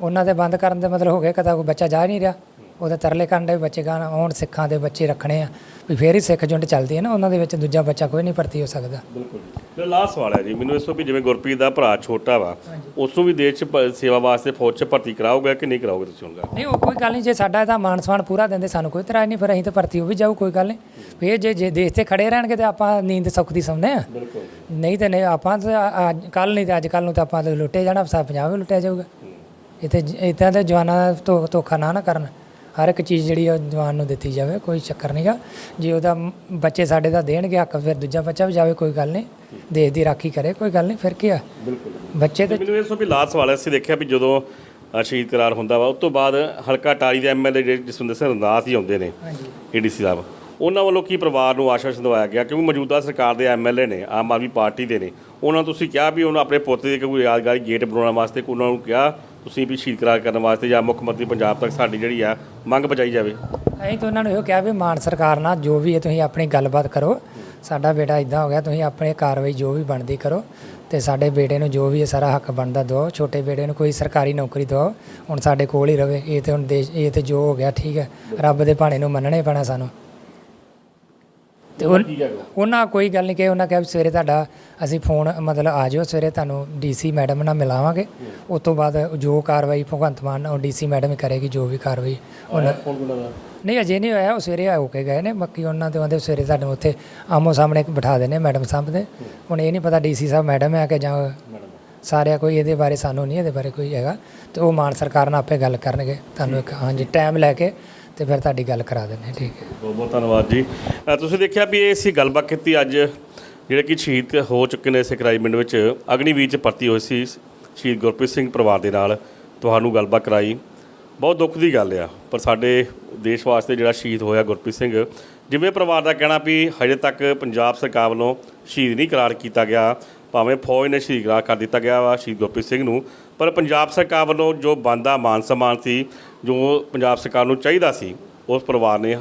ਉਹਨਾਂ ਦੇ ਬੰਦ ਕਰਨ ਦੇ ਮਤਲਬ ਹੋ ਗਿਆ ਕਦਾ ਕੋਈ ਬੱਚਾ ਜਾ ਹੀ ਨਹੀਂ ਰਿਹਾ। ਉਹਦੇ ਤਰਲੇ ਕਰਨ ਦੇ ਬੱਚੇ ਗਾਣ ਆਉਣ ਸਿੱਖਾਂ ਦੇ ਬੱਚੇ ਰੱਖਣੇ ਆ। ਵੀ ਫੇਰ ਹੀ ਸਿੱਖ ਜੁੰਡ ਚੱਲਦੀ ਹੈ ਨਾ ਉਹਨਾਂ ਦੇ ਵਿੱਚ ਦੂਜਾ ਬੱਚਾ ਕੋਈ ਨਹੀਂ ਭਰਤੀ ਹੋ ਸਕਦਾ। ਬਿਲਕੁਲ ਫਿਰ ਲਾਸਟ ਸਵਾਲ ਹੈ ਜੀ ਮੈਨੂੰ ਇਸ ਤੋਂ ਵੀ ਜਿਵੇਂ ਗੁਰਪ੍ਰੀਤ ਦਾ ਭਰਾ ਛੋਟਾ ਵਾ ਉਸ ਨੂੰ ਵੀ ਦੇਸ਼ 'ਚ ਸੇਵਾ ਵਾਸਤੇ ਫੌਜ 'ਚ ਭਰਤੀ ਕਰਾਓਗੇ ਕਿ ਨਹੀਂ ਕਰਾਓਗੇ ਤੁਸੀਂ ਉਹਦਾ ਨਹੀਂ ਉਹ ਕੋਈ ਗੱਲ ਨਹੀਂ ਜੇ ਸਾਡਾ ਇਹਦਾ ਮਾਨ ਸਨਮਾਨ ਪੂਰਾ ਦਿੰਦੇ ਸਾਨੂੰ ਕੋਈ ਇਤਰਾਜ਼ ਨਹੀਂ ਫਿਰ ਅਸੀਂ ਤਾਂ ਭਰਤੀ ਹੋ ਵੀ ਜਾਊ ਕੋਈ ਗੱਲ ਨਹੀਂ। ਫੇਰ ਜੇ ਜੇ ਦੇਸ਼ ਤੇ ਖੜੇ ਰਹਿਣਗੇ ਤੇ ਆਪਾਂ ਨੀਂਦ ਸੁੱਖ ਦੀ ਸੌਂਦੇ ਆ ਬਿਲਕੁਲ ਨਹੀਂ ਤੇ ਨਹੀਂ ਆਪਾਂ ਤਾਂ ਕੱਲ ਨਹੀਂ ਤੇ ਅੱਜ ਕੱਲ ਨੂੰ ਤਾਂ ਆਪਾਂ ਤਾਂ ਲੁੱਟੇ ਜਾਣਾ ਪੰਜਾਬ ਵੀ ਲੁੱਟਿਆ ਜਾਊਗਾ। ਇੱਥੇ ਇਦਾਂ ਦੇ ਜਵਾਨਾਂ ਦਾ ਧੋਖਾ ਨਾ ਨਾ ਕਰਨ। ਹਰ ਇੱਕ ਚੀਜ਼ ਜਿਹੜੀ ਆ ਜਵਾਨ ਨੂੰ ਦਿੱਤੀ ਜਾਵੇ ਕੋਈ ਚੱਕਰ ਨਹੀਂਗਾ ਜੇ ਉਹਦਾ ਬੱਚੇ ਸਾਡੇ ਦਾ ਦੇਣਗੇ ਹੱਕ ਫਿਰ ਦੂਜਾ ਬੱਚਾ ਵੀ ਜਾਵੇ ਕੋਈ ਗੱਲ ਨਹੀਂ ਦੇਸ਼ ਦੀ ਰਾਖੀ ਕਰੇ ਕੋਈ ਗੱਲ ਨਹੀਂ ਫਿਰ ਕੀ ਆ? ਬਿਲਕੁਲ। ਬੱਚੇ ਤੇ ਮੈਨੂੰ ਇਸ ਤੋਂ ਵੀ ਲਾਸਟ ਸਵਾਲ ਹੈ ਅਸੀਂ ਦੇਖਿਆ ਵੀ ਜਦੋਂ ਅ, ਸ਼ਹੀਦ ਕਰਾਰ ਹੁੰਦਾ ਵਾ ਉਸ ਤੋਂ ਬਾਅਦ ਹਲਕਾ ਟਾਰੀ ਦੇ ਐਮਐਲਏ ਜਿਹੜੇ ਜਸਵਿੰਦਰ ਸਿੰਘ ਰੰਦਾਸ ਹੀ ਆਉਂਦੇ ਨੇ ਹਾਂਜੀ। ਏਡੀਸੀ ਸਾਹਿਬ। ਉਹਨਾਂ ਵੱਲੋਂ ਕੀ ਪਰਿਵਾਰ ਨੂੰ ਆਸ਼ਵਾਸਨ ਦਵਾਇਆ ਗਿਆ? ਕਿਉਂਕਿ ਮੌਜੂਦਾ ਸਰਕਾਰ ਦੇ ਐਮਐਲਏ ਨੇ ਆਮ ਆਦਮੀ ਪਾਰਟੀ ਦੇ ਨੇ ਉਹਨਾਂ ਨੂੰ ਤੁਸੀਂ ਕਿਹਾ ਵੀ ਉਹਨਾਂ ਆਪਣੇ ਪੋਤੇ ਦੇ ਕੋਈ ਯਾਦਗਾਰੀ ਗੇਟ ਬਣਾਉਣ ਵਾਸਤੇ ਕੋਈ ਉਹਨਾਂ ਨੂੰ ਕਿਹਾ ਤੁਸੀਂ ਵੀ ਸ਼ਹੀਦ ਕਰਾਰ ਕਰਨ ਵਾਸਤੇ ਜਾਂ ਮੁੱਖ ਮੰਤਰੀ ਪੰਜਾਬ ਤੱਕ ਸਾਡੀ ਜਿਹੜੀ ਆ, ਮੰਗ ਪਹੁੰਚਾਈ ਜਾਵੇ। ਅਸੀਂ ਤਾਂ ਉਹਨਾਂ ਨੂੰ ਇਹੋ ਕਿਹਾ ਵੀ ਮਾਨ ਸਰਕਾਰ ਨਾਲ ਜੋ ਵੀ ਹੈ, ਤੁਸੀਂ ਆਪਣੀ ਗੱਲਬਾਤ ਕਰੋ। ਸਾਡਾ ਬੇਟਾ ਇਦਾਂ ਹੋ ਗਿਆ, ਤੁਸੀਂ ਆਪਣੇ ਕਾਰਵਾਈ ਜੋ ਵੀ ਬਣਦੀ ਕਰੋ। ਤੇ ਸਾਡੇ ਬੇਟੇ ਨੂੰ ਜੋ ਵੀ ਹੈ, ਸਾਰਾ ਹੱਕ ਬਣਦਾ ਦਿਓ। ਛੋਟੇ ਬੇਟੇ ਨੂੰ ਕੋਈ ਸਰਕਾਰੀ ਨੌਕਰੀ ਦਿਓ, ਹੁਣ ਸਾਡੇ ਕੋਲ ਹੀ ਰਵੇ। ਇਹ ਤੇ ਹੁਣ ਦੇਸ਼, ਇਹ ਤੇ ਜੋ ਹੋ ਗਿਆ, ਠੀਕ ਹੈ। ਰੱਬ ਦੇ ਭਾਣੇ ਨੂੰ ਮੰਨਣਾ ਹੀ ਪੈਣਾ ਸਾਨੂੰ। ਤੇ ਉਹ ਉਹਨਾਂ ਕੋਈ ਗੱਲ ਨਹੀਂ ਕਿ ਉਹਨਾਂ ਕਿਹਾ ਵੀ ਸਵੇਰੇ ਤੁਹਾਡਾ ਅਸੀਂ ਫੋਨ ਮਤਲਬ ਆ ਜਾਓ ਸਵੇਰੇ ਤੁਹਾਨੂੰ ਡੀਸੀ ਮੈਡਮ ਨਾਲ ਮਿਲਾਵਾਂਗੇ। ਉਸ ਤੋਂ ਬਾਅਦ ਜੋ ਕਾਰਵਾਈ ਭਗਵੰਤ ਮਾਨ ਉਹ ਡੀਸੀ ਮੈਡਮ ਹੀ ਕਰੇਗੀ ਜੋ ਵੀ ਕਾਰਵਾਈ ਉਹਨਾਂ ਨਹੀਂ ਅਜੇ ਨਹੀਂ ਹੋਇਆ ਉਹ ਸਵੇਰੇ ਹੋ ਕੇ ਗਏ ਨੇ ਬਾਕੀ ਉਹਨਾਂ ਦੇ ਉਹਦੇ ਸਵੇਰੇ ਸਾਨੂੰ ਉੱਥੇ ਆਮੋ ਸਾਹਮਣੇ ਬਿਠਾ ਦੇਣੇ ਮੈਡਮ ਸਾਹਮਣੇ ਹੁਣ ਇਹ ਨਹੀਂ ਪਤਾ ਡੀਸੀ ਸਾਹਿਬ ਮੈਡਮ ਹੈ ਕਿ ਜਾਂ ਸਾਰਿਆਂ ਕੋਈ ਇਹਦੇ ਬਾਰੇ ਸਾਨੂੰ ਨਹੀਂ ਇਹਦੇ ਬਾਰੇ ਕੋਈ ਹੈਗਾ ਤੇ ਉਹ ਮਾਨ ਸਰਕਾਰ ਨਾਲ ਆਪੇ ਗੱਲ ਕਰਨਗੇ। ਤੁਹਾਨੂੰ ਇੱਕ ਹਾਂਜੀ ਟਾਈਮ ਲੈ ਕੇ ਤੇ ਫਿਰ ਤੁਹਾਡੀ ਗੱਲ ਕਰਾ ਦਿੰਦੇ ਠੀਕ ਹੈ। ਬਹੁਤ ਬਹੁਤ ਧੰਨਵਾਦ ਜੀ। ਅ, ਤੁਸੀਂ ਦੇਖਿਆ ਵੀ ਇਹ ਅਸੀਂ ਗੱਲਬਾਤ ਕੀਤੀ ਅੱਜ ਜਿਹੜੇ ਕਿ ਸ਼ਹੀਦ ਹੋ ਚੁੱਕੇ ਨੇ ਸਿੱਖ ਪਿੰਡ ਵਿੱਚ ਅਗਨੀਵੀਰ ਚ ਭਰਤੀ ਹੋਏ ਸੀ ਸ਼ਹੀਦ ਗੁਰਪ੍ਰੀਤ ਸਿੰਘ ਪਰਿਵਾਰ ਦੇ ਨਾਲ ਤੁਹਾਨੂੰ ਗੱਲਬਾਤ ਕਰਾਈ। ਬਹੁਤ ਦੁੱਖ ਦੀ ਗੱਲ ਆ ਪਰ ਸਾਡੇ ਦੇਸ਼ ਵਾਸਤੇ ਜਿਹੜਾ ਸ਼ਹੀਦ ਹੋਇਆ ਗੁਰਪ੍ਰੀਤ ਸਿੰਘ ਜਿਵੇਂ ਪਰਿਵਾਰ ਦਾ ਕਹਿਣਾ ਵੀ ਹਜੇ ਤੱਕ ਪੰਜਾਬ ਸਰਕਾਰ ਵੱਲੋਂ ਸ਼ਹੀਦ ਨਹੀਂ ਕਰਾਰ ਕੀਤਾ ਗਿਆ ਭਾਵੇਂ ਫੌਜ ਨੇ ਸ਼ਹੀਦ ਕਰਾਰ ਕਰ ਦਿੱਤਾ ਗਿਆ ਵਾ ਸ਼ਹੀਦ ਗੁਰਪ੍ਰੀਤ ਸਿੰਘ ਨੂੰ ਪਰ ਪੰਜਾਬ ਸਰਕਾਰ ਵੱਲੋਂ ਜੋ ਬੰਦਾ ਮਾਨ ਸਨਮਾਨ ਸੀ ਜੋ ਪੰਜਾਬ ਸਰਕਾਰ ਨੂੰ ਚਾਹੀਦਾ ਸੀ, ਉਸ ਪਰਿਵਾਰ ਨੇ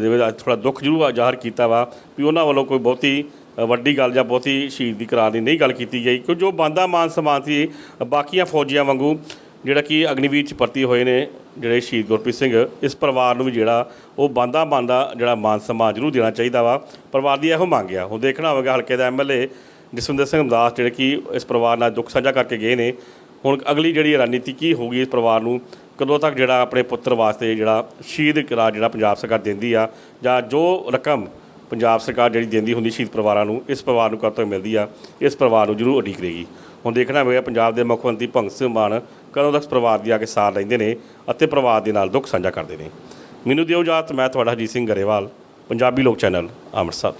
ਜਿਵੇਂ ਅੱਜ ਥੋੜਾ ਦੁੱਖ ਜ਼ਰੂਰ ਜ਼ਾਹਰ ਕੀਤਾ ਵਾ ਵੀ ਉਹਨਾਂ ਵੱਲੋਂ ਕੋਈ ਬਹੁਤੀ ਵੱਡੀ ਗੱਲ ਜਾਂ ਬਹੁਤੀ ਸ਼ਹੀਦ ਦੀ ਕਰਾਰ ਦੀ ਨਹੀਂ ਗੱਲ ਕੀਤੀ ਗਈ, ਕਿਉਂ ਜੋ ਬੰਦਾ ਮਾਨ ਸਮਾਨ ਸੀ, ਬਾਕੀਆਂ ਫੌਜੀਆਂ ਵਾਂਗੂ ਜਿਹੜਾ ਕਿ ਅਗਨੀਵੀਰ ਚ ਭਰਤੀ ਹੋਏ ਨੇ, ਜਿਹੜੇ ਸ਼ਹੀਦ ਗੁਰਪ੍ਰੀਤ ਸਿੰਘ, ਇਸ ਪਰਿਵਾਰ ਨੂੰ ਵੀ ਜਿਹੜਾ ਉਹ ਬੰਦਾ ਬੰਦਾ ਜਿਹੜਾ ਮਾਨ ਸਮਾਨ ਜ਼ਰੂਰ ਦੇਣਾ ਚਾਹੀਦਾ ਵਾ। ਪਰਿਵਾਰ ਦੀ ਇਹੋ ਮੰਗ ਆ। ਹੁਣ ਦੇਖਣਾ ਹੋਵੇਗਾ ਹਲਕੇ ਦਾ ਐਮਐਲਏ ਜਸਵਿੰਦਰ ਸਿੰਘ ਦਾਸ ਜਿਹੜੇ ਕਿ ਇਸ ਪਰਿਵਾਰ ਨਾਲ ਦੁੱਖ ਸਾਂਝਾ ਕਰਕੇ ਗਏ ਨੇ ਹੁਣ ਅਗਲੀ ਜਿਹੜੀ ਰਣਨੀਤੀ ਕੀ ਹੋਊਗੀ ਇਸ ਪਰਿਵਾਰ ਨੂੰ? ਕਦੋਂ ਤੱਕ ਜਿਹੜਾ ਆਪਣੇ ਪੁੱਤਰ ਵਾਸਤੇ ਜਿਹੜਾ ਸ਼ਹੀਦ ਕਰਾਰ ਜਿਹੜਾ ਪੰਜਾਬ ਸਰਕਾਰ ਦਿੰਦੀ ਆ ਜਾਂ ਜੋ ਰਕਮ ਪੰਜਾਬ ਸਰਕਾਰ ਜਿਹੜੀ ਦਿੰਦੀ ਹੁੰਦੀ ਸ਼ਹੀਦ ਪਰਿਵਾਰਾਂ ਨੂੰ, ਇਸ ਪਰਿਵਾਰ ਨੂੰ ਕਦੋਂ ਤੱਕ ਮਿਲਦੀ ਆ? ਇਸ ਪਰਿਵਾਰ ਨੂੰ ਜ਼ਰੂਰ ਉਡੀਕ ਰਹੇਗੀ। ਹੁਣ ਦੇਖਣਾ ਹੋਵੇਗਾ ਪੰਜਾਬ ਦੇ ਮੁੱਖ ਮੰਤਰੀ ਭਗਤ ਸਿੰਘ ਮਾਨ ਕਦੋਂ ਤੱਕ ਪਰਿਵਾਰ ਦੀ ਆ ਕੇ ਸਾਰ ਲੈਂਦੇ ਨੇ ਅਤੇ ਪਰਿਵਾਰ ਦੇ ਨਾਲ ਦੁੱਖ ਸਾਂਝਾ ਕਰਦੇ ਨੇ। ਮੈਨੂੰ ਦਿਓ ਇਜਾਜ਼ਤ, ਮੈਂ ਤੁਹਾਡਾ ਹਰਜੀਤ ਸਿੰਘ ਗਰੇਵਾਲ, ਪੰਜਾਬੀ ਲੋਕ ਚੈਨਲ, ਅੰਮ੍ਰਿਤਸਰ।